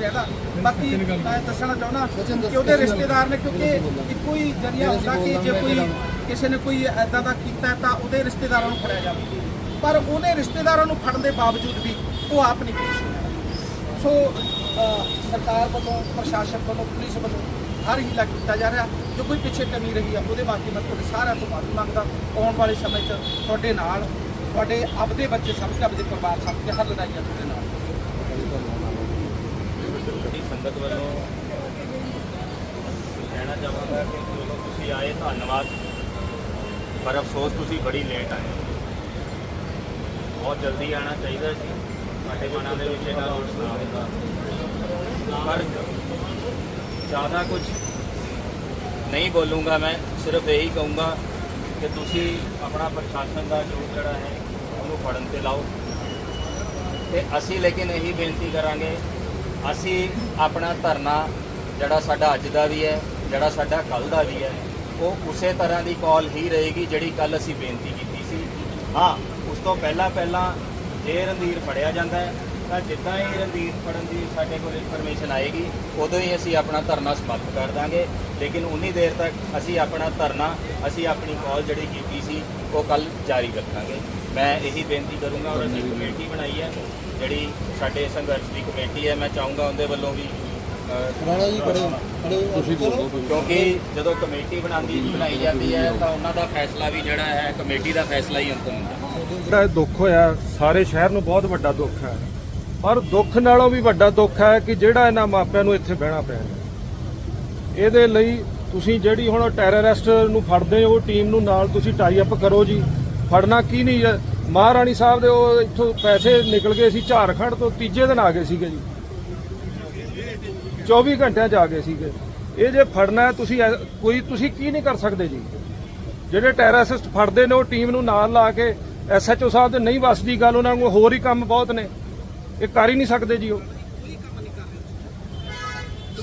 ਰਹਿਦਾ ਬਾਕੀ ਮੈਂ ਦੱਸਣਾ ਚਾਹੁੰਦਾ ਕਿ ਉਹਦੇ ਰਿਸ਼ਤੇਦਾਰ ਨੇ ਕਿਉਂਕਿ ਇੱਕੋ ਹੀ ਜਰੀਆ ਹੁੰਦਾ ਕਿ ਜੇ ਕੋਈ ਕਿਸੇ ਨੇ ਕੋਈ ਐਦਾਂ ਦਾ ਕੀਤਾ ਹੈ ਤਾਂ ਉਹਦੇ ਰਿਸ਼ਤੇਦਾਰਾਂ ਨੂੰ ਫੜਿਆ ਜਾਵੇ। ਪਰ ਉਹਨੇ ਰਿਸ਼ਤੇਦਾਰਾਂ ਨੂੰ ਫੜਨ ਦੇ ਬਾਵਜੂਦ ਵੀ ਉਹ ਆਪ ਨਹੀਂ ਪੇਸ਼ ਹੋਇਆ ਸੋ ਸਰਕਾਰ ਵੱਲੋਂ ਪ੍ਰਸ਼ਾਸਨ ਵੱਲੋਂ ਪੁਲਿਸ ਵੱਲੋਂ ਹਰ ਹੀਲਾ ਕੀਤਾ ਜਾ ਰਿਹਾ। ਜੋ ਕੋਈ ਪਿੱਛੇ ਕਮੀ ਰਹੀ ਆ ਉਹਦੇ ਵਾਸਤੇ ਮੈਂ ਤੁਹਾਡੇ ਸਾਰਿਆਂ ਤੋਂ ਮਾਫੀ ਮੰਗਦਾ। ਆਉਣ ਵਾਲੇ ਸਮੇਂ 'ਚ ਤੁਹਾਡੇ ਨਾਲ ਤੁਹਾਡੇ ਆਪਦੇ ਬੱਚੇ ਸਮਝ ਕੇ ਆਪਦੇ ਪਰਿਵਾਰ ਸਮਝ ਕੇ ਹਰ ਲੜਾਈ ਆ ਤੁਹਾਡੇ ਨਾਲ ਦੀ ਸੰਗਤ ਵੱਲੋਂ ਕਹਿਣਾ ਚਾਹਾਂਗਾ ਕਿ ਚਲੋ ਤੁਸੀਂ ਆਏ, ਧੰਨਵਾਦ। ਪਰ ਅਫਸੋਸ, ਤੁਸੀਂ ਬੜੀ ਲੇਟ ਆਏ। ਬਹੁਤ ਜਲਦੀ ਆਣਾ ਚਾਹੀਦਾ ਸੀ ਸਾਡੇ ਮਨਾਂ ਦੇ ਵਿੱਚ ਇਹਨਾਂ ਰੋਸ ਪਰ ਜ਼ਿਆਦਾ ਕੁਝ ਨਹੀਂ ਬੋਲੂੰਗਾ ਮੈਂ, ਸਿਰਫ ਇਹੀ ਕਹੂੰਗਾ ਕਿ ਤੁਸੀਂ ਆਪਣਾ ਪ੍ਰਸ਼ਾਸਨ ਦਾ ਜੋ ਜਿਹੜਾ ਹੈ, ਉਹਨੂੰ ਫੜਨ ਤੇ ਲਾਓ। ਤੇ ਅਸੀਂ ਲੇਕਿਨ ਇਹੀ ਬੇਨਤੀ ਕਰਾਂਗੇ ਅਸੀਂ ਆਪਣਾ ਧਰਨਾ, ਜਿਹੜਾ ਸਾਡਾ ਅੱਜ ਦਾ ਵੀ ਹੈ, ਜਿਹੜਾ ਸਾਡਾ ਕੱਲ ਦਾ ਵੀ ਹੈ, ਉਹ ਉਸੇ ਤਰ੍ਹਾਂ ਦੀ ਕਾਲ ਹੀ ਰਹੇਗੀ ਜਿਹੜੀ ਕੱਲ ਅਸੀਂ ਬੇਨਤੀ ਕੀਤੀ ਸੀ। ਹਾਂ, ਉਸ ਤੋਂ ਪਹਿਲਾਂ ਪਹਿਲਾਂ ਜੇ ਰਣਧੀਰ ਫੜਿਆ ਜਾਂਦਾ ਹੈ ਤਾਂ ਜਿੱਦਾਂ ਹੀ ਰਣਧੀਰ ਫੜਨ ਦੀ ਸਾਡੇ ਕੋਲ ਇਨਫੋਰਮੇਸ਼ਨ ਆਏਗੀ ਉਦੋਂ ਹੀ ਅਸੀਂ ਆਪਣਾ ਧਰਨਾ ਸਮਾਪਤ ਕਰ ਦਾਂਗੇ। ਲੇਕਿਨ ਉਨੀ ਦੇਰ ਤੱਕ ਅਸੀਂ ਆਪਣਾ ਧਰਨਾ ਅਸੀਂ ਆਪਣੀ ਕਾਲ ਜਿਹੜੀ ਕੀਤੀ ਸੀ ਉਹ ਕੱਲ ਜਾਰੀ ਰੱਖਾਂਗੇ। ਮੈਂ ਇਹੀ ਬੇਨਤੀ ਕਰੂੰਗਾ ਔਰ ਅਸੀਂ ਕਮੇਟੀ ਬਣਾਈ ਹੈ ਜਿਹੜੀ ਸਾਡੇ ਸੰਘਰਸ਼ ਦੀ ਕਮੇਟੀ ਹੈ। ਮੈਂ ਚਾਹੂੰਗਾ ਉਹਦੇ ਵੱਲੋਂ ਵੀ ਰਾਣਾ ਜੀ ਬੜੇ ਬੜੇ ਤੁਸੀਂ ਬੋਲੋ ਕਿਉਂਕਿ ਜਦੋਂ ਕਮੇਟੀ ਬਣਾਉਂਦੀ ਬਣਾਈ ਜਾਂਦੀ ਹੈ ਤਾਂ ਉਹਨਾਂ ਦਾ ਫੈਸਲਾ ਵੀ ਜਿਹੜਾ ਹੈ ਕਮੇਟੀ ਦਾ ਫੈਸਲਾ ਹੀ ਅੰਤਮ ਹੁੰਦਾ। ਜਿਹੜਾ ਇਹ ਦੁੱਖ ਹੋਇਆ। ਸਾਰੇ ਸ਼ਹਿਰ ਨੂੰ ਬਹੁਤ ਵੱਡਾ ਦੁੱਖ ਹੈ। ਪਰ ਦੁੱਖ ਨਾਲੋਂ ਵੀ ਵੱਡਾ ਦੁੱਖ ਹੈ ਕਿ ਜਿਹੜਾ ਇਹਨਾਂ ਮਾਪਿਆਂ ਨੂੰ ਇੱਥੇ ਬਹਿਣਾ ਪਿਆ ਇਹਦੇ ਲਈ ਤੁਸੀਂ ਜਿਹੜੀ ਹੁਣ ਟੈਰਰਿਸਟ ਨੂੰ ਫੜਦੇ ਹੋ, ਟੀਮ ਨੂੰ ਨਾਲ ਤੁਸੀਂ ਟਾਈ ਅਪ ਕਰੋ ਜੀ। ਫੜਨਾ ਕੀ ਨਹੀਂ ਮਹਾਰਾਣੀ ਸਾਹਿਬ ਦੇ ਉਹ ਇੱਥੋਂ ਪੈਸੇ ਨਿਕਲ ਗਏ ਸੀ, ਝਾਰਖੰਡ ਤੋਂ ਤੀਜੇ ਦਿਨ ਆ ਗਏ ਸੀਗੇ ਜੀ। 24 ਘੰਟਿਆਂ ਚ ਆ ਗਏ ਸੀਗੇ। ਇਹ ਜੇ ਫੜਨਾ ਤੁਸੀਂ ਐ- ਕੋਈ ਤੁਸੀਂ ਕੀ ਨਹੀਂ ਕਰ ਸਕਦੇ ਜੀ? ਜਿਹੜੇ ਟੈਰਰਿਸਟ ਫੜਦੇ ਨੇ, ਉਹ ਟੀਮ ਨੂੰ ਨਾਲ ਲਾ ਕੇ ਐਸਐਚਓ ਸਾਹਿਬ ਦੇ ਨਹੀਂ ਵੱਸਦੀ ਗੱਲ, ਉਹਨਾਂ ਨੂੰ ਹੋਰ ਹੀ ਕੰਮ ਬਹੁਤ ਨੇ। ਇਹ ਕਰ ਹੀ ਨਹੀਂ ਸਕਦੇ ਜੀ ਉਹ।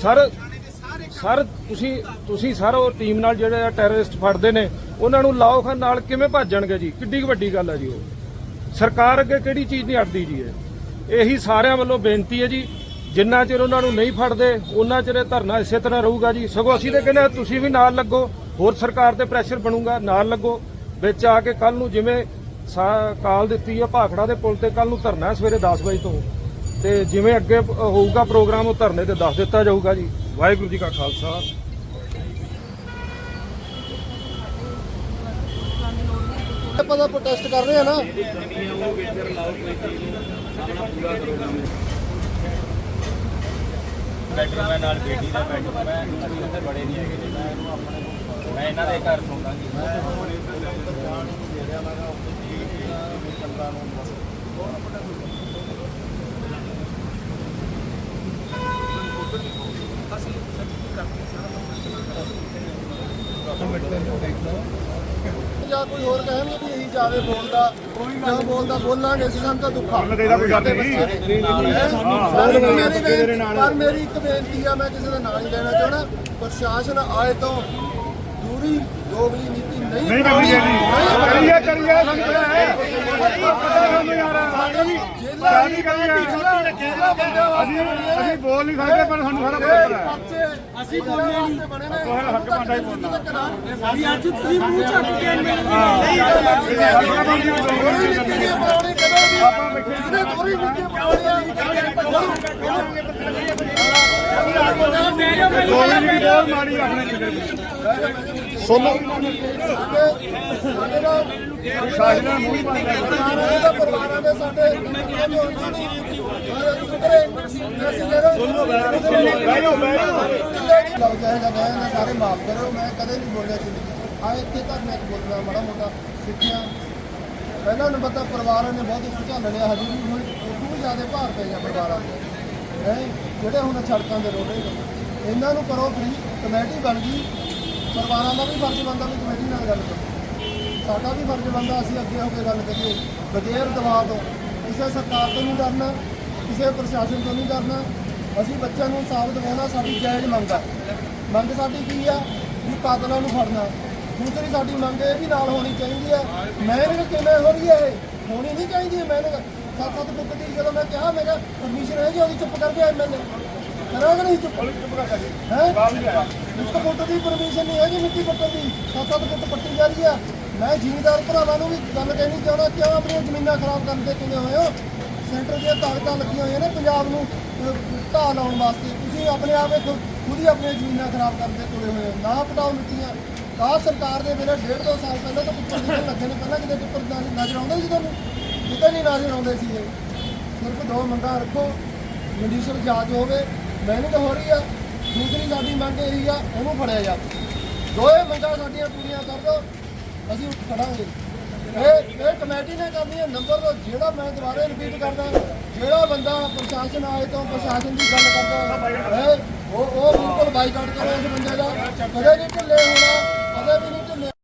ਸਰ ਸਰ, ਤੁਸੀਂ ਤੁਸੀਂ ਸਰ, ਉਹ ਟੀਮ ਨਾਲ ਜਿਹੜੇ ਟੈਰਰਿਸਟ ਫੜਦੇ ਨੇ, ਉਹਨਾਂ ਨੂੰ ਲਾਓ ਖਾਨ ਨਾਲ ਕਿਵੇਂ ਭੱਜਣਗੇ ਜੀ? ਕਿੱਡੀ ਵੱਡੀ ਗੱਲ ਹੈ ਜੀ ਉਹ। ਸਰਕਾਰ ਅੱਗੇ ਕਿਹੜੀ ਚੀਜ਼ ਨਹੀਂ ਅੜਦੀ ਜੀ ਇਹ? ਇਹੀ ਸਾਰਿਆਂ ਵੱਲੋਂ ਬੇਨਤੀ ਹੈ ਜੀ, ਜਿੰਨਾ ਚਿਰ ਉਹਨਾਂ ਨੂੰ ਨਹੀਂ ਫੜਦੇ, ਉਹਨਾਂ ਚਿਰ ਇਹ ਧਰਨਾ ਇਸੇ ਤਰ੍ਹਾਂ ਰਹੂਗਾ ਜੀ। ਸਗੋਂ ਅਸੀਂ ਤਾਂ ਕਹਿੰਦੇ ਤੁਸੀਂ ਵੀ ਨਾਲ ਲੱਗੋ, ਹੋਰ ਸਰਕਾਰ ਤੇ ਪ੍ਰੈਸ਼ਰ ਬਣੂਗਾ, ਨਾਲ ਲੱਗੋ, ਵਿੱਚ ਆ ਕੇ ਕੱਲ ਨੂੰ ਜਿਵੇਂ ਕਾਲ ਦਿੱਤੀ ਹੈ ਭਾਖੜਾ ਦੇ ਪੁਲ ਤੇ ਕੱਲ ਨੂੰ ਧਰਨਾ ਹੈ ਸਵੇਰੇ 10 ਵਜੇ ਤੋਂ। ਤੇ ਜਿਵੇਂ ਅੱਗੇ ਹੋਊਗਾ ਪ੍ਰੋਗਰਾਮ ਉਹ ਧਰਨੇ ਤੇ ਦੱਸ ਦਿੱਤਾ ਜਾਊਗਾ ਜੀ। ਵਾਹਿਗੁਰੂ ਜੀ ਕਾ ਖਾਲਸਾ। ਆਪਾਂ ਦਾ ਪ੍ਰੋਟੈਸਟ ਕਰ ਰਹੇ ਆ ਨਾ। ਮੈਂ ਨਾਲ ਬੇਟੀ ਦਾ ਮੈਂ ਅਸੀਂ ਉੱਥੇ ਬੜੇ ਨਹੀਂ ਹੈਗੇ ਜੀ। ਮੈਂ ਇਹਨੂੰ ਦੇ ਘਰ ਸੌਂਦਾ ਜੀ। ਜਾਂ ਕੋਈ ਹੋਰ ਕਹਿਣਗੇ ਵੀ ਇਹੀ ਜਾਵੇ ਬੋਲਦਾ ਜਾਂ ਬੋਲਦਾ ਬੋਲਾਂਗੇ ਅਸੀਂ ਸਾਨੂੰ ਤਾਂ ਦੁੱਖ। ਪਰ ਮੇਰੀ ਬੇਨਤੀ- ਪਰ ਮੇਰੀ ਇੱਕ ਬੇਨਤੀ ਆ ਮੈਂ ਕਿਸੇ ਦਾ ਨਾਂ ਨਹੀਂ ਲੈਣਾ ਚਾਹਣਾ। ਪ੍ਰਸ਼ਾਸਨ ਆਏ ਤੋਂ ਦੂਰੀ ਦੋਗਲੀ ਨੀਤੀ ਨਹੀਂ ਕਰਨੀ ਚਾਹੀਦੀ ਕਰੀਏ ਕਰੀਏ। ਸਾਨੂੰ ਪਤਾ ਹੈ ਸਾਨੂੰ ਯਾਰ ਸਾਡੀ ਅਸੀਂ ਅਸੀਂ ਬੋਲ ਨਹੀਂ ਸਕਦੇ ਪਰ ਸਾਨੂੰ ਸਾਰਾ ਪਤਾ ਹੈ। ਅਸੀਂ ਬੋਲਨੇ ਨਹੀਂ ਨੇ ਤੁਹਾਡਾ ਹੱਕ ਬਣਦਾ ਹੀ ਬੋਲਣਾ। ਵੀ ਅੱਜ ਤੁਸੀਂ ਮੂੰਹ ਚੱਕ ਕੇ ਨਹੀਂ ਆਪਾਂ ਬੈਠੇ ਜਿਹਨੇ ਦੋਰੀ ਨੀਤੀ ਬਣਾਉਣੀ ਬੋਲ ਨਹੀਂ ਬਹੁਤ ਮਾੜੀ ਆਪਣੇ ਕਿਤੇ। ਸੁਣੋ ਸਾਡੇ ਸਾਡੇ ਨਾਲ ਪਰਿਵਾਰਾਂ ਦੇ ਸਾਡੇ ਸਾਰੇ ਮਾਫ ਕਰੋ ਮੈਂ ਕਦੇ ਨਹੀਂ ਬੋਲਿਆ ਜ਼ਿੰਦਗੀ ਆ ਇੱਥੇ ਤੱਕ ਮੈਂ ਬੋਲਣਾ ਬੜਾ ਮੋਟਾ ਸਿੱਖਿਆ ਪਹਿਲਾਂ ਨੂੰ ਪਤਾ ਪਰਿਵਾਰਾਂ ਨੇ ਬਹੁਤ ਕੁਝ ਝੱਲ ਲਿਆ, ਹਜੇ ਵੀ ਹੁਣ ਉਦੋਂ ਜ਼ਿਆਦਾ ਭਾਰ ਪੈ ਗਿਆ ਪਰਿਵਾਰਾਂ ਦੇ ਹੈ? ਜਿਹੜੇ ਹੁਣ ਸੜਕਾਂ ਦੇ ਰੋਡੇ ਇਹਨਾਂ ਨੂੰ ਕਰੋ ਫ੍ਰੀ ਕਮੇਟੀ ਬਣ ਗਈ। ਪਰਿਵਾਰਾਂ ਦਾ ਵੀ ਫਰਜ਼ ਬਣਦਾ ਵੀ ਕਮੇਟੀ ਨਾਲ ਗੱਲ ਕਰੋ। ਸਾਡਾ ਵੀ ਫਰਜ਼ ਬਣਦਾ ਅਸੀਂ ਅੱਗੇ ਹੋ ਕੇ ਗੱਲ ਕਰੀਏ। ਬਗੈਰ ਦਬਾਅ ਤੋਂ। ਕਿਸੇ ਸਰਕਾਰ ਤੋਂ ਨਹੀਂ ਡਰਨਾ ਕਿਸੇ ਪ੍ਰਸ਼ਾਸਨ ਤੋਂ ਨਹੀਂ ਡਰਨਾ। ਅਸੀਂ ਬੱਚਿਆਂ ਨੂੰ ਇਨਸਾਫ ਦਿਵਾਉਣਾ ਸਾਡੀ ਜਾਇਜ਼ ਮੰਗ ਆ। ਮੰਗ ਸਾਡੀ ਕੀ ਆ? ਵੀ ਕਾਤਲਾਂ ਨੂੰ ਫੜਨਾ। ਦੂਸਰੀ ਸਾਡੀ ਮੰਗ ਇਹ ਵੀ ਨਾਲ ਹੋਣੀ ਚਾਹੀਦੀ ਆ। ਮੈਨਿੰਗ ਕਿਵੇਂ ਹੋ ਰਹੀ ਹੈ ਇਹ? ਹੋਣੀ ਨਹੀਂ ਚਾਹੀਦੀ ਹੈ ਮੈਨਿੰਗ ਸੱਤ ਸੱਤ ਫੁੱਟ ਦੀ ਜਦੋਂ ਮੈਂ ਕਿਹਾ ਮੈਂ ਕਿਹਾ ਪਰਮਿਸ਼ਨ ਹੈ ਜੀ ਉਹਦੀ ਚੁੱਪ ਕਰ ਗਿਆ ਐਮਐਲਏ ਕਰਾਂਗੇ ਨਹੀਂ ਚੁੱਪ? ਚੁੱਪ ਕਰ ਹੈ? ਇੱਕ ਪੁੱਟ ਦੀ ਪਰਮਿਸ਼ਨ ਨਹੀਂ ਹੈਗੀ, ਮਿੱਟੀ ਪੱਟਣ ਦੀ। ਸੱਤ ਸੱਤ ਫੁੱਟ ਪੱਟੀ ਜਾ ਰਹੀ ਆ। ਮੈਂ ਜ਼ਿਮੀਦਾਰ ਭਰਾਵਾਂ ਨੂੰ ਵੀ ਗੱਲ ਕਹਿਣੀ ਚਾਹੁੰਦਾ ਕਿਉਂ ਆਪਣੀਆਂ ਜ਼ਮੀਨਾਂ ਖਰਾਬ ਕਰਨ ਦੇ ਤੁਲੇ ਹੋਏ ਹੋ? ਸੈਂਟਰ ਦੀਆਂ ਤਾਕਤਾਂ ਲੱਗੀਆਂ ਹੋਈਆਂ ਨੇ ਪੰਜਾਬ ਨੂੰ ਢਾਹ ਲਾਉਣ ਵਾਸਤੇ। ਤੁਸੀਂ ਆਪਣੇ ਆਪ ਇੱਕ ਖੁਦ ਹੀ ਆਪਣੀਆਂ ਜ਼ਮੀਨਾਂ ਖਰਾਬ ਕਰਨ ਦੇ ਤੁਲੇ ਹੋਏ ਹੋ। ਨਾ ਪਟਾਓ ਮਿੱਟੀਆਂ। ਕਾ ਸਰਕਾਰ ਦੇ ਵੇਲੇ ਡੇਢ ਦੋ ਸਾਲ ਪਹਿਲਾਂ ਤਾਂ ਪਿੱਪਲ ਦੇ ਲੱਗੇ ਨੇ। ਪਹਿਲਾਂ ਕਿਤੇ ਪਿੱਪਲ ਨਜ਼ਰ ਆਉਂਦਾ ਸੀ ਤੁਹਾਨੂੰ? ਕਿਤੇ ਨਹੀਂ ਨਜ਼ਰ ਆਉਂਦੇ ਸੀ ਇਹ ਸਿਰਫ ਦੋ ਮੰਗਾਂ ਰੱਖੋ। ਜੁਡੀਸ਼ੀਅਲ ਜਾਂਚ ਹੋਵੇ। ਮਿਹਨਤ ਹੋ ਰਹੀ ਆ। ਦੂਸਰੀ ਸਾਡੀ ਮੰਗ ਇਹੀ ਆ, ਉਹਨੂੰ ਫੜਿਆ ਜਾ। ਦੋਏ ਮੰਗਾਂ ਸਾਡੀਆਂ ਪੂਰੀਆਂ ਕਰ ਦਿਓ ਅਸੀਂ ਉੱਠ ਖੜਾਂਗੇ। ਇਹ ਇਹ ਕਮੇਟੀ ਨੇ ਕਰਨੀ ਹੈ, ਨੰਬਰ ਤੋਂ ਜਿਹੜਾ ਮੈਂ ਦੁਬਾਰਾ ਰਿਪੀਟ ਕਰਦਾ, ਜਿਹੜਾ ਬੰਦਾ ਪ੍ਰਸ਼ਾਸਨ ਆਏ ਤੋਂ ਪ੍ਰਸ਼ਾਸਨ ਦੀ ਗੱਲ ਕਰਦਾ ਹੈ ਉਹ ਉਹ ਬਿਲਕੁਲ ਬਾਈਕਾਟ ਕਰੋ ਇਸ ਬੰਦੇ ਦਾ। ਕਦੇ ਨਹੀਂ ਢਿੱਲੇ ਹੋਣਾ, ਕਦੇ ਵੀ ਨਹੀਂ ਢਿੱਲੇ